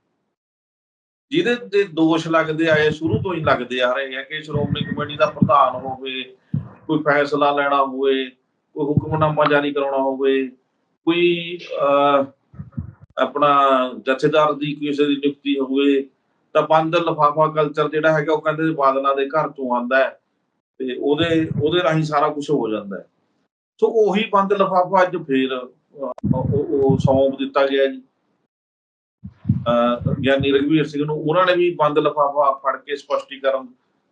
ਜਿਹਦੇ ਤੇ ਦੋਸ਼ ਲੱਗਦੇ ਆਏ ਸ਼ੁਰੂ ਤੋਂ ਹੀ ਲੱਗਦੇ ਆ ਰਹੇ ਆ ਕਿ ਸ਼੍ਰੋਮਣੀ ਕਮੇਟੀ ਦਾ ਪ੍ਰਧਾਨ ਹੋਵੇ ਕੋਈ ਫੈਸਲਾ ਲੈਣਾ ਹੋਵੇ ਕੋਈ ਹੁਕਮਨਾਮਾ ਜਾਰੀ ਕਰਾਉਣਾ ਹੋਵੇ ਕੋਈ ਅਹ, ਆਪਣਾ ਜਥੇਦਾਰ ਦੀ ਕਿਸੇ ਦੀ ਨਿਯੁਕਤੀ ਹੋਵੇ ਤਾਂ ਬੰਦ ਲਫਾਫਾ ਕਲਚਰ ਜਿਹੜਾ ਹੈਗਾ ਉਹ ਕਹਿੰਦੇ ਬਾਦਲਾਂ ਦੇ ਘਰ ਤੋਂ ਆਂਦਾ ਹੈ। ਤੇ ਉਹਦੇ ਉਹਦੇ ਰਾਹੀਂ ਸਾਰਾ ਕੁਝ ਹੋ ਜਾਂਦਾ ਹੈ। ਸੋ ਉਹੀ ਬੰਦ ਲਫਾਫਾ ਅੱਜ ਫੇਰ ਉਹ ਸੌਂਪ ਦਿੱਤਾ ਗਿਆ ਜੀ। ਗਿਆਨੀ ਰਘਵੀਰ ਸਿੰਘ ਨੂੰ ਉਹਨਾਂ ਨੇ ਵੀ ਬੰਦ ਲਫਾਫਾ ਫੜ ਕੇ ਸਪਸ਼ਟੀਕਰਨ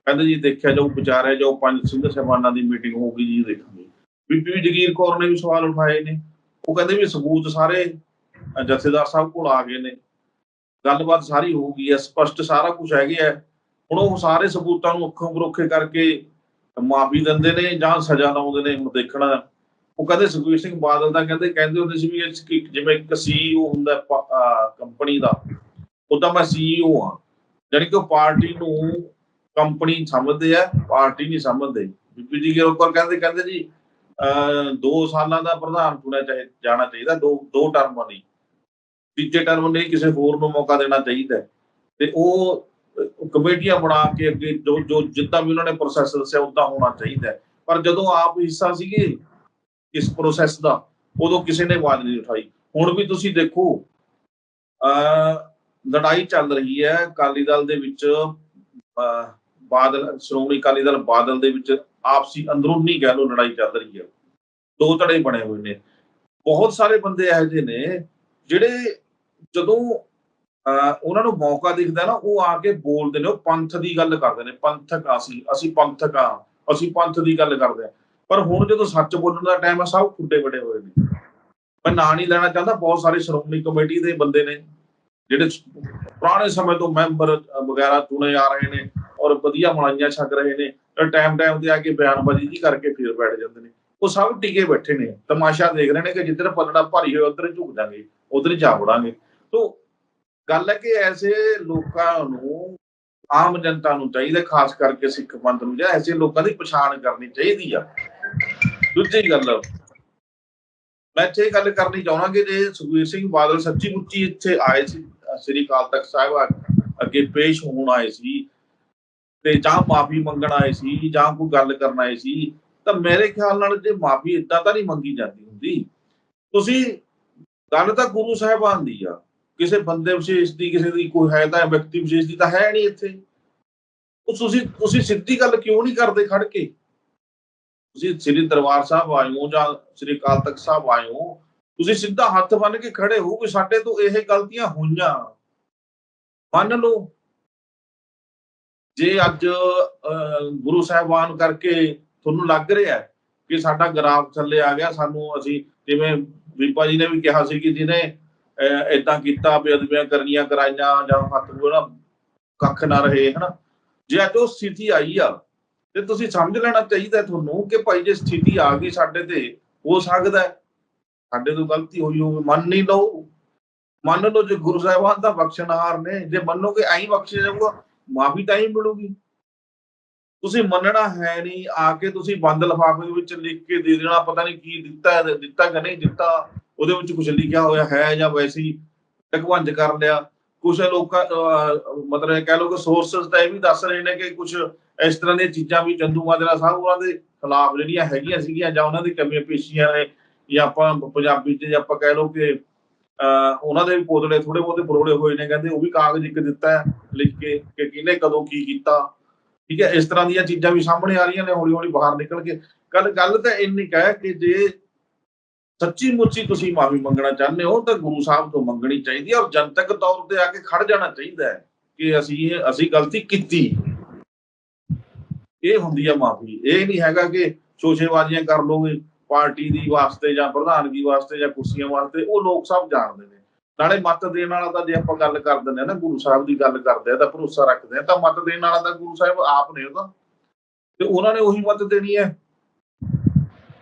ਕਹਿੰਦੇ ਜੀ, ਦੇਖਿਆ ਜਾਊ, ਵਿਚਾਰਿਆ ਜਾਊ, ਪੰਜ ਸਿੰਘ ਸਹਿਬਾਨਾਂ ਦੀ ਮੀਟਿੰਗ ਹੋਊਗੀ ਜੀ, ਦੇਖਾਂਗੇ। ਬੀਬੀ ਜਗੀਰ ਕੌਰ ਨੇ ਵੀ ਸਵਾਲ ਉਠਾਏ ਨੇ। ਉਹ ਕਹਿੰਦੇ ਵੀ ਸਬੂਤ ਸਾਰੇ ਜਥੇਦਾਰ ਸਾਹਿਬ ਕੋਲ ਆ ਗਏ ਨੇ। ਗੱਲਬਾਤ ਸਾਰੀ ਹੋ ਗਈ ਹੈ, ਸਪਸ਼ਟ ਸਾਰਾ ਕੁਝ ਹੈਗੇ ਹੈ। ਹੁਣ ਉਹ ਸਾਰੇ ਸਬੂਤਾਂ ਨੂੰ ਅੱਖੋਂ ਪਰੋਖੇ ਕਰਕੇ ਮਾਫੀ ਦਿੰਦੇ ਨੇ ਜਾਂ ਸਜ਼ਾ ਲਾਉਂਦੇ ਨੇ ਹੁਣ ਦੇਖਣਾ। ਉਹ ਕਹਿੰਦੇ ਸੁਖਬੀਰ ਸਿੰਘ ਬਾਦਲ ਦਾ ਕਹਿੰਦੇ ਕਹਿੰਦੇ ਹੁੰਦੇ ਸੀ ਵੀ ਇਹ ਜਿਵੇਂ ਇੱਕ ਸੀਈਓ ਹੁੰਦਾ ਕੰਪਨੀ ਦਾ ਉਦਾਂ ਮੈਂ ਸੀਈਓ ਆ ਜਾਣੀ ਕਿ ਉਹ ਪਾਰਟੀ ਨੂੰ ਕੰਪਨੀ ਸਮਝਦੇ ਆ, ਪਾਰਟੀ ਨਹੀਂ ਸਮਝਦੇ। ਬੀਬੀ ਜੀ ਕੇ ਉੱਪਰ ਕਹਿੰਦੇ ਕਹਿੰਦੇ ਜੀ, ਅਹ, ਦੋ ਸਾਲਾਂ ਦਾ ਪ੍ਰਧਾਨ ਚੁਣਿਆ ਚਾਹੇ ਜਾਣਾ ਚਾਹੀਦਾ, ਦੋ ਦੋ ਟਰਮਾਂ ਲਈ ਤੀਜੇ ਟਰਮ ਲਈ ਕਿਸੇ ਹੋਰ ਨੂੰ ਮੌਕਾ ਦੇਣਾ ਚਾਹੀਦਾ। ਤੇ ਉਹ ਕਮੇਟੀਆਂ ਬਣਾ ਕੇ ਅੱਗੇ ਜੋ ਜੋ ਜਿੱਦਾਂ ਵੀ ਉਹਨਾਂ ਨੇ ਪ੍ਰੋਸੈਸ ਦੱਸਿਆ ਉਦਾਂ ਹੋਣਾ ਚਾਹੀਦਾ ਪਰ ਜਦੋਂ ਆਪ ਹਿੱਸਾ ਸੀਗੇ ਇਸ ਪ੍ਰੋਸੈਸ ਦਾ ਉਦੋਂ ਕਿਸੇ ਨੇ ਆਵਾਜ਼ ਨਹੀਂ ਉਠਾਈ। ਹੁਣ ਵੀ ਤੁਸੀਂ ਦੇਖੋ ਅਹ ਲੜਾਈ ਚੱਲ ਰਹੀ ਹੈ ਅਕਾਲੀ ਦਲ ਦੇ ਵਿੱਚ ਅਹ, ਬਾਦਲ ਸ਼੍ਰੋਮਣੀ ਅਕਾਲੀ ਦਲ ਬਾਦਲ ਦੇ ਵਿੱਚ ਆਪਸੀ ਅੰਦਰੂਨੀ ਕਹਿ ਲਓ ਲੜਾਈ ਚੱਲ ਰਹੀ ਹੈ। ਦੋ ਧੜੇ ਬਣੇ ਹੋਏ ਨੇ। ਬਹੁਤ ਸਾਰੇ ਬੰਦੇ ਇਹੋ ਜਿਹੇ ਨੇ ਜਿਹੜੇ ਜਦੋਂ ਉਹਨਾਂ ਨੂੰ ਮੌਕਾ ਦਿਖਦਾ ਨਾ, ਉਹ ਆ ਕੇ ਬੋਲਦੇ ਨੇ, ਉਹ ਪੰਥ ਦੀ ਗੱਲ ਕਰਦੇ ਨੇ, ਪੰਥਕ ਅਸੀਂ ਅਸੀਂ ਪੰਥਕ ਆ, ਅਸੀਂ ਪੰਥ ਦੀ ਗੱਲ ਕਰਦੇ ਆ। ਪਰ ਹੁਣ ਜਦੋਂ ਸੱਚ ਬੋਲਣ ਦਾ ਟਾਈਮ ਆ, ਸਭ ਖੁੱਡੇ ਵੱਡੇ ਹੋਏ ਨੇ। ਮੈਂ ਨਾਂ ਨਹੀਂ ਲੈਣਾ ਚਾਹੁੰਦਾ, ਬਹੁਤ ਸਾਰੇ ਸ਼੍ਰੋਮਣੀ ਕਮੇਟੀ ਦੇ ਬੰਦੇ ਨੇ, ਜਿਹੜੇ ਪੁਰਾਣੇ ਸਮੇਂ ਤੋਂ ਮੈਂਬਰ ਵਗੈਰਾ ਚੁਣੇ ਆ ਰਹੇ ਨੇ ਔਰ ਵਧੀਆ ਮਲਾਈਆਂ ਛਕ ਰਹੇ ਨੇ ਟਾਈਮ ਟਾਈਮ ਤੇ ਆ ਕੇ ਬਿਆਨਬਾਜ਼ੀ ਜੀ ਕਰਕੇ ਫਿਰ ਬੈਠ ਜਾਂਦੇ ਨੇ। ਉਹ ਸਭ ਟਿਕੇ ਬੈਠੇ ਨੇ। ਤਮਾਸ਼ਾ ਦੇਖ ਰਹੇ ਨੇ ਕਿ ਜਿੱਧਰ ਪਲੜਾ ਭਾਰੀ ਹੋਇਆ, ਉਧਰ ਝੁਕ ਜਾਾਂਗੇ, ਉਧਰ ਜਾ ਵੜਾਂਗੇ। ਤੋਂ ਗੱਲ ਹੈ ਕਿ ਐਸੇ ਲੋਕਾਂ ਨੂੰ, ਆਮ ਜਨਤਾ ਨੂੰ ਚਾਹੀਦਾ, ਖਾਸ ਕਰਕੇ ਸਿੱਖ ਪੰਥ ਨੂੰ, ਜਾਂ ਐਸੇ ਲੋਕਾਂ ਦੀ ਪਛਾਣ ਕਰਨੀ ਚਾਹੀਦੀ ਆ। ਦੂਜੀ ਗੱਲ, ਮੈਂ ਇੱਥੇ ਗੱਲ ਕਰਨੀ ਚਾਹੁੰਦਾ ਕਿ ਜੇ ਸੁਖਵੀਰ ਸਿੰਘ ਬਾਦਲ ਸੱਚੀ ਮੁੱਚੀ ਇੱਥੇ ਆਏ ਸੀ, ਸ੍ਰੀ ਅਕਾਲ ਤਖਤ ਸਾਹਿਬ ਅੱਗੇ ਪੇਸ਼ ਹੋਣ ਆਏ ਸੀ, ਤੇ ਜਾਂ ਮਾਫੀ ਮੰਗਣ ਆਏ ਸੀ, ਜਾਂ ਕੋਈ ਗੱਲ ਕਰਨ ਆਏ ਸੀ, ਤਾਂ ਮੇਰੇ ਖਿਆਲ ਨਾਲ ਜੇ ਮਾਫੀ ਇਦਾਂ ਤਾਂ ਨਹੀਂ ਮੰਗੀ ਜਾਂਦੀ ਹੁੰਦੀ। ਤੁਸੀਂ ਗੱਲ ਤਾਂ ਗੁਰੂ ਸਾਹਿਬਾਨ ਦੀ ਆ। ਕਿਸੇ ਬੰਦੇ ਵਿਸ਼ੇਸ਼ ਦੀ ਕਿਸੇ ਦੀ ਕੋਈ ਹੈ ਤਾਂ ਵਿਅਕਤੀ ਵਿਸ਼ੇਸ਼ ਦੀ ਤਾਂ ਹੈ ਨਹੀਂ ਇੱਥੇ। ਉਹ ਤੁਸੀਂ ਤੁਸੀਂ ਸਿੱਧੀ ਗੱਲ ਕਿਉਂ ਨਹੀਂ ਕਰਦੇ ਖੜ ਕੇ? ਤੁਸੀਂ ਸ੍ਰੀ ਦਰਬਾਰ ਸਾਹਿਬ ਆਏ ਜਾਂ ਸ੍ਰੀ ਅਕਾਲ ਤਖਤ ਸਾਹਿਬ ਆਏ ਤੁਸੀਂ ਸਿੱਧਾ ਹੱਥ ਬੰਨ ਕੇ ਖੜੇ ਹੋ ਕਿ ਸਾਡੇ ਤੋਂ ਇਹ ਗਲਤੀਆਂ ਹੋਈਆਂ। ਮੰਨ ਲਓ ਜੇ ਅੱਜ ਅਹ, ਗੁਰੂ ਸਾਹਿਬਾਨ ਕਰਕੇ ਤੁਹਾਨੂੰ ਲੱਗ ਰਿਹਾ ਕਿ ਸਾਡਾ ਗ੍ਰਾਫ ਥੱਲੇ ਆ ਗਿਆ ਸਾਨੂੰ ਅਸੀਂ ਜਿਵੇਂ ਬੀਬਾ ਜੀ ਨੇ ਵੀ ਕਿਹਾ ਸੀ ਕਿ ਜਿਹਨੇ ਇਦਾਂ ਕੀਤਾ ਬੇਅਦਬੀਆਂ ਕਰਨੀਆਂ ਕਰਾਈਆਂ ਜਾਂ ਹੱਥ ਉਹਦਾ ਕੱਖ ਨਾ ਰਹੇ, ਹਨਾ? ਜੇ ਅੱਜ ਉਹ ਸਥਿਤੀ ਆਈ ਆ, ਤੇ ਤੁਸੀਂ ਸਮਝ ਲੈਣਾ ਚਾਹੀਦਾ ਤੁਹਾਨੂੰ ਕਿ ਭਾਈ ਜੇ ਸਥਿਤੀ ਆ ਗਈ ਸਾਡੇ ਤੇ, ਹੋ ਸਕਦਾ ਸਾਡੇ ਤੋਂ ਗਲਤੀ ਹੋਈ ਹੋਵੇ, ਮੰਨ ਨਹੀਂ ਲਓ। ਮੰਨ ਲਓ ਜੇ ਗੁਰੂ ਸਾਹਿਬਾਨ ਦਾ ਬਖਸ਼ਣਹਾਰ ਨੇ, ਜੇ ਮੰਨੋਗੇ ਐਂ ਬਖਸ਼ਿਆ ਜਾਊਗਾ, ਮਾਫੀ ਤਾਂ ਹੀ ਮਿਲੂਗੀ। ਤੁਸੀਂ ਮੰਨਣਾ ਹੈ ਨਹੀਂ, ਆ ਕੇ ਤੁਸੀਂ ਬੰਦ ਲਿਫਾਫੇ ਵਿੱਚ ਲਿਖ ਕੇ ਦੇ ਦੇਣਾ, ਪਤਾ ਨਹੀਂ ਕੀ ਦਿੱਤਾ ਦਿੱਤਾ ਕਿ ਨਹੀਂ ਦਿੱਤਾ। ਉਹਦੇ ਵਿੱਚ ਕੁਝ ਲਿਖਿਆ ਹੋਇਆ ਹੈ ਜਾਂ ਵੈਸੇ ਹੀ ਟਕਵੰਜ ਕਰ ਲਿਆ। ਕੁਝ ਲੋਕਾਂ ਮਤਲਬ ਕਹਿ ਲਓ ਕਿ ਸੋਰਸਸ ਤਾਂ ਇਹ ਵੀ ਦੱਸ ਰਹੇ ਨੇ ਕਿ ਕੁਝ ਇਸ ਤਰ੍ਹਾਂ ਦੀਆਂ ਚੀਜ਼ਾਂ ਵੀ ਚੰਦੂ ਮਾਜਰਾ ਸਾਹਿਬ ਉਹਨਾਂ ਦੇ ਖਿਲਾਫ ਜਿਹੜੀਆਂ ਹੈਗੀਆਂ ਸੀਗੀਆਂ ਜਾਂ ਉਹਨਾਂ ਦੀ ਕਮੀਆਂ ਪੇਸ਼ੀਆਂ ਨੇ ਜਾਂ ਆਪਾਂ ਪੰਜਾਬੀ ਚ ਆਪਾਂ ਕਹਿ ਲਓ ਕਿ ਅਹ, ਉਹਨਾਂ ਦੇ ਵੀ ਪੋਤਲੇ ਥੋੜੇ ਬਹੁਤੇ ਫਰੋੜੇ ਹੋਏ ਨੇ ਕਹਿੰਦੇ ਉਹ ਵੀ ਕਾਗਜ਼ ਇੱਕ ਦਿੱਤਾ ਲਿਖ ਕੇ ਕਿ ਕਿਹਨੇ ਕਦੋਂ ਕੀ ਕੀਤਾ। ਠੀਕ ਹੈ ਇਸ ਤਰ੍ਹਾਂ ਦੀਆਂ ਚੀਜ਼ਾਂ ਵੀ ਸਾਹਮਣੇ ਆ ਰਹੀਆਂ ਨੇ ਹੌਲੀ ਹੌਲੀ ਬਾਹਰ ਨਿਕਲ ਕੇ। ਗੱਲ ਗੱਲ ਤਾਂ ਇੰਨੀ ਕਹਿ ਹੈ ਕਿ ਜੇ ਸੱਚੀ ਮੁੱਚੀ ਤੁਸੀਂ ਮਾਫੀ ਮੰਗਣਾ ਚਾਹੁੰਦੇ ਹੋ ਤਾਂ ਗੁਰੂ ਸਾਹਿਬ ਤੋਂ ਮੰਗਣੀ ਚਾਹੀਦੀ ਹੈ ਔਰ ਜਨਤਕ ਤੌਰ ਤੇ ਆ ਕੇ ਖੜ ਜਾਣਾ ਚਾਹੀਦਾ ਹੈ ਕਿ ਅਸੀਂ ਅਸੀਂ ਗਲਤੀ ਕੀਤੀ। ਇਹ ਹੁੰਦੀ ਹੈ ਮਾਫੀ। ਇਹ ਨਹੀਂ ਹੈਗਾ ਕਿ ਸ਼ੋਸ਼ੇਬਾਜ਼ੀਆਂ ਕਰ ਲੋਗੇ, ਪਾਰਟੀ ਦੀ ਵਾਸਤੇ ਜਾਂ ਪ੍ਰਧਾਨਗੀ ਵਾਸਤੇ ਜਾਂ ਕੁਰਸੀਆਂ ਵਾਸਤੇ, ਉਹ ਲੋਕ ਸਭ ਜਾਣਦੇ ਨੇ। ਨਾਲੇ ਮਤ ਦੇਣ ਵਾਲਾ ਤਾਂ ਜੇ ਆਪਾਂ ਗੱਲ ਕਰ ਦਿੰਦੇ ਆ ਨਾ, ਗੁਰੂ ਸਾਹਿਬ ਦੀ ਗੱਲ ਕਰਦੇ ਆ ਤਾਂ ਭਰੋਸਾ ਰੱਖਦੇ ਆ, ਤਾਂ ਮਤ ਦੇਣ ਵਾਲਾ ਤਾਂ ਗੁਰੂ ਸਾਹਿਬ ਆਪ ਨੇ ਉਹਦਾ ਤੇ ਉਹਨਾਂ ਨੇ ਉਹੀ ਮਤ ਦੇਣੀ ਹੈ।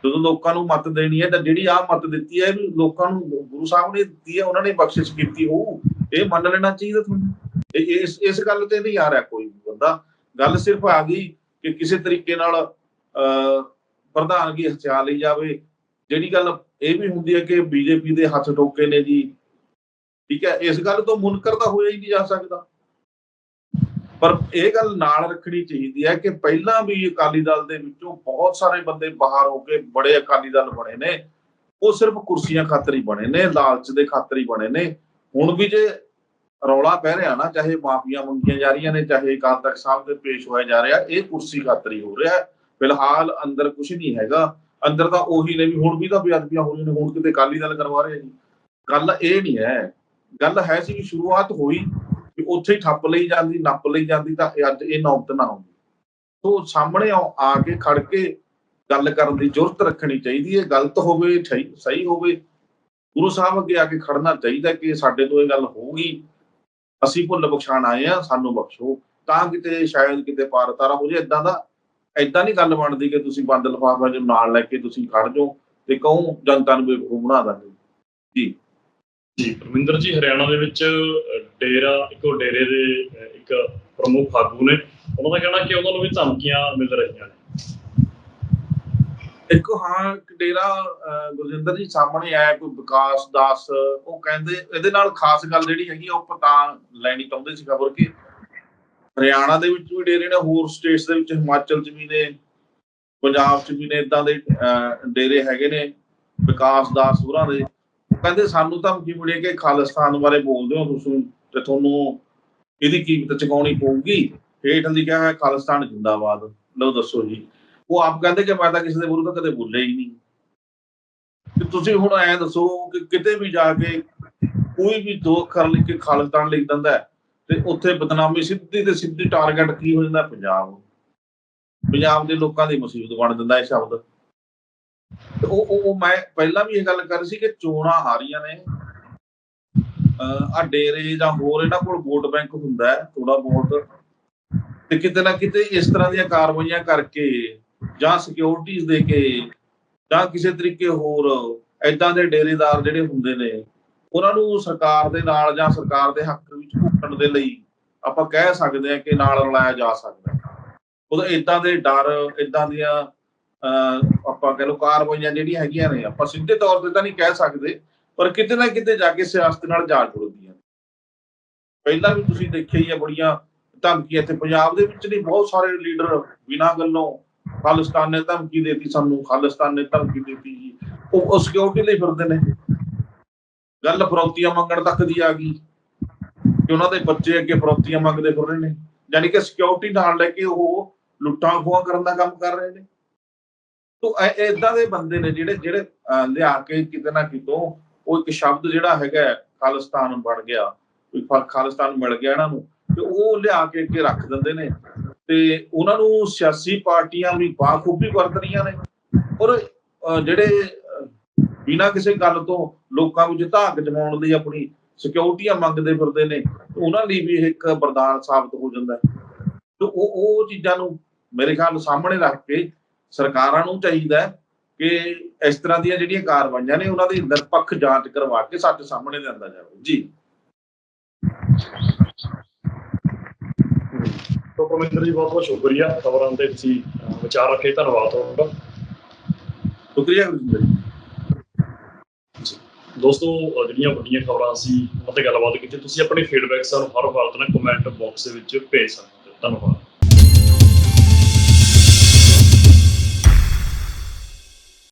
ਜਦੋਂ ਲੋਕਾਂ ਨੂੰ ਮਤ ਦੇਣੀ ਹੈ ਤਾਂ ਜਿਹੜੀ ਆ ਮਤ ਦਿੱਤੀ ਹੈ ਇਹ ਲੋਕਾਂ ਨੂੰ ਗੁਰੂ ਸਾਹਿਬ ਨੇ ਦਿੱਤੀ ਹੈ, ਉਹਨਾਂ ਨੇ ਬਖਸ਼ਿਸ਼ ਕੀਤੀ ਹੋਊ। ਇਹ ਮੰਨ ਲੈਣਾ ਚਾਹੀਦਾ ਤੁਹਾਨੂੰ। ਇਸ ਇਸ ਗੱਲ ਤੇ ਨਹੀਂ ਆ ਰਿਹਾ ਕੋਈ ਵੀ ਬੰਦਾ। ਗੱਲ ਸਿਰਫ ਆ ਗਈ ਕਿ ਕਿਸੇ ਤਰੀਕੇ ਨਾਲ, ਅਹ, ਪ੍ਰਧਾਨਗੀ ਹਥਿਆ ਲਈ ਜਾਵੇ। ਜਿਹੜੀ ਗੱਲ ਇਹ ਵੀ ਹੁੰਦੀ ਹੈ ਕਿ ਬੀਜੇਪੀ ਦੇ ਹੱਥ ਠੋਕੇ ਨੇ ਜੀ। ਠੀਕ ਹੈ, ਇਸ ਗੱਲ ਤੋਂ ਮੁਨਕਰ ਤਾਂ ਹੋਇਆ ਹੀ ਨਹੀਂ ਜਾ ਸਕਦਾ। ਪਰ ਇਹ ਗੱਲ ਨਾਲ ਰੱਖਣੀ ਚਾਹੀਦੀ ਹੈ ਕਿ ਪਹਿਲਾਂ ਵੀ ਅਕਾਲੀ ਦਲ ਦੇ ਵਿੱਚੋਂ ਬਹੁਤ ਸਾਰੇ ਬੰਦੇ ਬਾਹਰ ਹੋ ਕੇ ਬੜੇ ਅਕਾਲੀ ਦਲ ਬਣੇ ਨੇ। ਉਹ ਸਿਰਫ ਕੁਰਸੀਆਂ ਖਾਤਰ ਹੀ ਬਣੇ ਨੇ, ਲਾਲਚ ਦੇ ਖਾਤਰ ਹੀ ਬਣੇ ਨੇ। ਹੁਣ ਵੀ ਜੇ ਰੌਲਾ ਪੈ ਰਿਹਾ ਨਾ, ਚਾਹੇ ਮਾਫੀਆਂ ਮੰਗੀਆਂ ਜਾ ਰਹੀਆਂ ਨੇ, ਚਾਹੇ ਅਕਾਲ ਤਖਤ ਸਾਹਿਬ ਦੇ ਪੇਸ਼ ਹੋਇਆ ਜਾ ਰਿਹਾ, ਇਹ ਕੁਰਸੀ ਖਾਤਰ ਹੀ ਹੋ ਰਿਹਾ ਹੈ। ਫਿਲਹਾਲ ਅੰਦਰ ਕੁਝ ਨਹੀਂ ਹੈਗਾ। ਅੰਦਰ ਤਾਂ ਉਹੀ ਨੇ ਵੀ ਹੁਣ ਵੀ ਤਾਂ ਬੇਅਦਬੀਆਂ ਹੋ ਰਹੀਆਂ ਨੇ, ਹੁਣ ਕਿਤੇ ਅਕਾਲੀ ਦਲ ਕਰਵਾ ਰਿਹਾ ਜੀ। ਗੱਲ ਇਹ ਨਹੀਂ ਹੈ। ਗੱਲ ਹੈ ਸੀ ਕਿ ਸ਼ੁਰੂਆਤ ਹੋਈ। ਉੱਥੇ ਹੀ ਠੱਪ ਲਈ ਜਾਂਦੀ, ਨੱਪ ਲਈ ਜਾਂਦੀ ਤਾਂ ਅੱਜ ਇਹ ਨੌਬਤ ਨਾ ਆਉਂਦੀ। ਸੋ ਸਾਹਮਣੇ ਆ ਕੇ ਖੜ ਕੇ ਗੱਲ ਕਰਨ ਦੀ ਜ਼ਰੂਰਤ ਰੱਖਣੀ ਚਾਹੀਦੀ ਹੈ। ਗਲਤ ਹੋਵੇ ਸਹੀ ਹੋਵੇ, ਗੁਰੂ ਸਾਹਿਬ ਅੱਗੇ ਆ ਕੇ ਖੜਨਾ ਚਾਹੀਦਾ ਕਿ ਸਾਡੇ ਤੋਂ ਇਹ ਗੱਲ ਹੋਊਗੀ। ਅਸੀਂ ਭੁੱਲ ਬਖਸ਼ਾਣ ਆਏ ਆ ਸਾਨੂੰ ਬਖਸ਼ੋ। ਤਾਂ ਕਿਤੇ ਸ਼ਾਇਦ ਕਿਤੇ ਪਾਰ ਤਾਰਾ ਹੋ ਜੇ ਇਦਾਂ ਦਾ ਇਦਾਂ ਨਹੀਂ ਗੱਲ ਬਣਦੀ ਕਿ ਤੁਸੀਂ ਬੰਦ ਲਿਫਾਫਾ ਜੋ ਨਾਲ ਲੈ ਕੇ ਤੁਸੀਂ ਖੜ ਜਾਓ ਤੇ ਕਹੋ ਜਨਤਾ ਨੂੰ ਬੇਵਕੂਫ ਬਣਾ ਦਾਂਗੇ। ਜੀ। ਪਰਮਿੰਦਰ ਜੀ ਹਰਿਆਣਾ ਦੇ ਵਿੱਚ ਡੇਰਾ ਇੱਕੋ ਡੇਰੇ ਦੇ ਇੱਕ ਪ੍ਰਮੁੱਖ ਆਗੂ ਨੇ। ਉਹਨਾਂ ਦਾ ਕਹਿਣਾ ਕਿ ਉਹਨਾਂ ਨੂੰ ਵੀ ਧਮਕੀਆਂ ਮਿਲ ਰਹੀਆਂ ਨੇ। ਇੱਕ ਹਾਂ ਡੇਰਾ ਗੁਰਜਿੰਦਰ ਜੀ ਸਾਹਮਣੇ ਆਇਆ ਕੋਈ ਵਿਕਾਸ ਦਾਸ ਉਹ ਕਹਿੰਦੇ ਇਹਦੇ ਨਾਲ ਖਾਸ ਗੱਲ ਜਿਹੜੀ ਹੈਗੀ ਉਹ ਪਤਾ ਲੈਣੀ ਚਾਹੁੰਦੇ ਸੀ ਖਬਰ ਕਿ ਹਰਿਆਣਾ ਦੇ ਵਿੱਚ ਵੀ ਡੇਰੇ ਨੇ ਹੋਰ ਸਟੇਟਸ ਦੇ ਵਿੱਚ ਹਿਮਾਚਲ ਚ ਵੀ ਨੇ ਪੰਜਾਬ ਚ ਵੀ ਨੇ ਇਦਾਂ ਦੇ ਡੇਰੇ ਹੈਗੇ ਨੇ ਵਿਕਾਸ ਦਾਸ ਹੋਰਾਂ ਦੇ। ਕਹਿੰਦੇ ਸਾਨੂੰ ਧਮਕੀ ਮਿਲੀ ਕਿ ਖਾਲਿਸਤਾਨ ਬਾਰੇ ਬੋਲਦੇ ਹੋ ਤੁਸੀਂ, ਤੇ ਤੁਹਾਨੂੰ ਇਹਦੀ ਕੀਮਤ ਚੁਕਾਉਣੀ ਪਊਗੀ। ਹੇਠ ਲਿਖਿਆ ਹੈ ਖਾਲਿਸਤਾਨ ਜਿੰਦਾਬਾਦ। ਲਓ ਦੱਸੋ ਜੀ, ਉਹ ਆਪ ਕਹਿੰਦੇ ਕਿ ਮੈਂ ਤਾਂ ਕਿਸੇ ਦੇ ਵਿਰੁੱਧ ਕਦੇ ਬੋਲੇ ਹੀ ਨਹੀਂ। ਤੇ ਤੁਸੀਂ ਹੁਣ ਐ ਦੱਸੋ ਕਿ ਕਿਤੇ ਵੀ ਜਾ ਕੇ ਕੋਈ ਵੀ ਦੋ ਅੱਖਰ ਲਿਖ ਕੇ ਖਾਲਿਸਤਾਨ ਲਿਖ ਦਿੰਦਾ ਤੇ ਉੱਥੇ ਬਦਨਾਮੀ ਸਿੱਧੀ ਤੇ ਸਿੱਧੀ ਟਾਰਗੇਟ ਕੀ ਹੋ ਜਾਂਦਾ? ਪੰਜਾਬ। ਪੰਜਾਬ ਦੇ ਲੋਕਾਂ ਦੀ ਮੁਸੀਬਤ ਬਣ ਦਿੰਦਾ ਇਹ ਸ਼ਬਦ। ਉਹ ਉਹ ਮੈਂ ਪਹਿਲਾਂ ਵੀ ਇਹ ਗੱਲ ਕਰ ਰਹੀ ਸੀ ਕਿ ਚੋਣਾਂ ਆ ਰਹੀਆਂ ਨੇ। ਆ ਡੇਰੇ ਜਾਂ ਹੋਰ ਇਹਨਾਂ ਕੋਲ ਵੋਟ ਬੈਂਕ ਹੁੰਦਾ ਹੈ ਥੋੜਾ ਬਹੁਤ। ਤੇ ਕਿਤੇ ਨਾ ਕਿਤੇ ਇਸ ਤਰ੍ਹਾਂ ਦੀਆਂ ਕਾਰਵਾਈਆਂ ਕਰਕੇ ਜਾਂ ਸਿਕਿਉਰਿਟੀਜ਼ ਦੇ ਕੇ ਜਾਂ ਕਿਸੇ ਤਰੀਕੇ ਹੋਰ ਐਦਾਂ ਦੇ ਡੇਰੇਦਾਰ ਜਿਹੜੇ ਹੁੰਦੇ ਨੇ, ਉਹਨਾਂ ਨੂੰ ਸਰਕਾਰ ਦੇ ਨਾਲ ਜਾਂ ਸਰਕਾਰ ਦੇ ਹੱਕ ਵਿੱਚ ਘੁੱਟਣ ਦੇ ਲਈ ਆਪਾਂ ਕਹਿ ਸਕਦੇ ਹਾਂ ਕਿ ਨਾਲ ਰਲਾਇਆ ਜਾ ਸਕਦਾ ਹੈ। ਉਹਦਾ ਇਦਾਂ ਦੇ ਡਰ ਇਦਾਂ ਦੀਆਂ ਆਪਾਂ ਕਹਿ ਲਓ ਕਾਰਵਾਈਆਂ ਜਿਹੜੀਆਂ ਹੈਗੀਆਂ ਨੇ, ਆਪਾਂ ਸਿੱਧੇ ਤੌਰ ਤੇ ਤਾਂ ਨਹੀਂ ਕਹਿ ਸਕਦੇ, ਪਰ ਕਿਤੇ ਨਾ ਕਿਤੇ ਜਾ ਕੇ ਸਿਆਸਤ ਨਾਲ ਜਾ ਜੁੜਦੀਆਂ ਪਹਿਲਾਂ ਵੀ ਤੁਸੀਂ ਦੇਖਿਆ ਹੀ ਹੈ ਬੜੀਆਂ ਧਮਕੀਆਂ, ਇੱਥੇ ਪੰਜਾਬ ਦੇ ਵਿੱਚ ਨਹੀਂ, ਬਹੁਤ ਸਾਰੇ ਲੀਡਰ ਬਿਨਾਂ ਗੱਲੋਂ ਖਾਲਿਸਤਾਨ ਨੇ ਧਮਕੀ ਦੇਤੀ ਸਾਨੂੰ, ਖਾਲਿਸਤਾਨ ਨੇ ਧਮਕੀ ਦਿੱਤੀ ਜੀ। ਉਹ ਸਿਕਿਉਰਿਟੀ ਲਈ ਫਿਰਦੇ ਨੇ। ਗੱਲ ਫਰੌਤੀਆਂ ਮੰਗਣ ਤੱਕ ਦੀ ਆ ਗਈ, ਕਿ ਉਹਨਾਂ ਦੇ ਬੱਚੇ ਅੱਗੇ ਫਰੌਤੀਆਂ ਮੰਗਦੇ ਫਿਰ ਰਹੇ ਨੇ। ਯਾਨੀ ਕਿ ਸਿਕਿਉਰਿਟੀ ਨਾਲ ਲੈ ਕੇ ਉਹ ਲੁੱਟਾਂ ਖੋਹਾਂ ਕਰਨ ਦਾ ਕੰਮ ਕਰ ਰਹੇ ਨੇ। ਤੋ ਇਦਾਂ ਦੇ ਬੰਦੇ ਨੇ ਜਿਹੜੇ ਜਿਹੜੇ ਲਿਆ ਕੇ ਕਿਤੇ ਨਾ ਕਿਤੋਂ ਉਹ ਇੱਕ ਸ਼ਬਦ ਜਿਹੜਾ ਹੈਗਾ ਖਾਲਿਸਤਾਨ ਬਣ ਗਿਆ, ਕੋਈ ਖਾਲਿਸਤਾਨ ਮਿਲ ਗਿਆ ਇਹਨਾਂ ਨੂੰ, ਤੇ ਉਹ ਲਿਆ ਕੇ ਅੱਗੇ ਰੱਖ ਦਿੰਦੇ ਨੇ। ਤੇ ਉਹਨਾਂ ਨੂੰ ਸਿਆਸੀ ਪਾਰਟੀਆਂ ਵੀ ਬਾਖੂਬੀ ਵਰਤ ਰਹੀਆਂ ਨੇ। ਔਰ ਜਿਹੜੇ ਬਿਨਾਂ ਕਿਸੇ ਗੱਲ ਤੋਂ ਲੋਕਾਂ ਵਿੱਚ ਧਾਕ ਜਮਾਉਣ ਲਈ ਆਪਣੀ ਸਿਕਿਉਰਿਟੀਆਂ ਮੰਗਦੇ ਫਿਰਦੇ ਨੇ ਉਹਨਾਂ ਲਈ ਵੀ ਇੱਕ ਵਰਦਾਨ ਸਾਬਤ ਹੋ ਜਾਂਦਾ ਹੈ। ਤੇ ਉਹ ਉਹ ਚੀਜ਼ਾਂ ਨੂੰ ਮੇਰੇ ਖਿਆਲ ਸਾਹਮਣੇ ਰੱਖ ਕੇ ਸਰਕਾਰਾਂ ਨੂੰ ਚਾਹੀਦਾ ਕਿ ਇਸ ਤਰ੍ਹਾਂ ਦੀਆਂ ਜਿਹੜੀਆਂ ਕਾਰਵਾਈਆਂ ਨੇ ਉਹਨਾਂ ਦੀ ਨਿਰਪੱਖ ਜਾਂਚ ਕਰਵਾ ਕੇ ਸਾਡੇ ਸਾਹਮਣੇ ਲਿਆਂਦਾ ਜਾਵੇ। ਜੀ। ਤੋ ਪਰਮਿੰਦਰ ਜੀ ਬਹੁਤ ਬਹੁਤ ਸ਼ੁਕਰੀਆ ਖਬਰਾਂ ਤੇ ਤੁਸੀਂ ਵਿਚਾਰ ਰੱਖੇ ਧੰਨਵਾਦ ਤੁਹਾਡਾ। ਸ਼ੁਕਰੀਆ ਗੁਰਜਿੰਦਰ ਜੀ। ਦੋਸਤੋ ਜਿਹੜੀਆਂ ਵੱਡੀਆਂ ਖਬਰਾਂ ਸੀ ਉਹਨਾਂ ਤੇ ਗੱਲਬਾਤ ਕੀਤੀ ਤੁਸੀਂ ਆਪਣੇ ਫੀਡਬੈਕ ਸਾਨੂੰ ਹਰ ਵਾਰ ਨਾਲ ਕਮੈਂਟ ਬਾਕਸ ਦੇ ਵਿੱਚ ਭੇਜ ਸਕਦੇ ਹੋ। ਧੰਨਵਾਦ।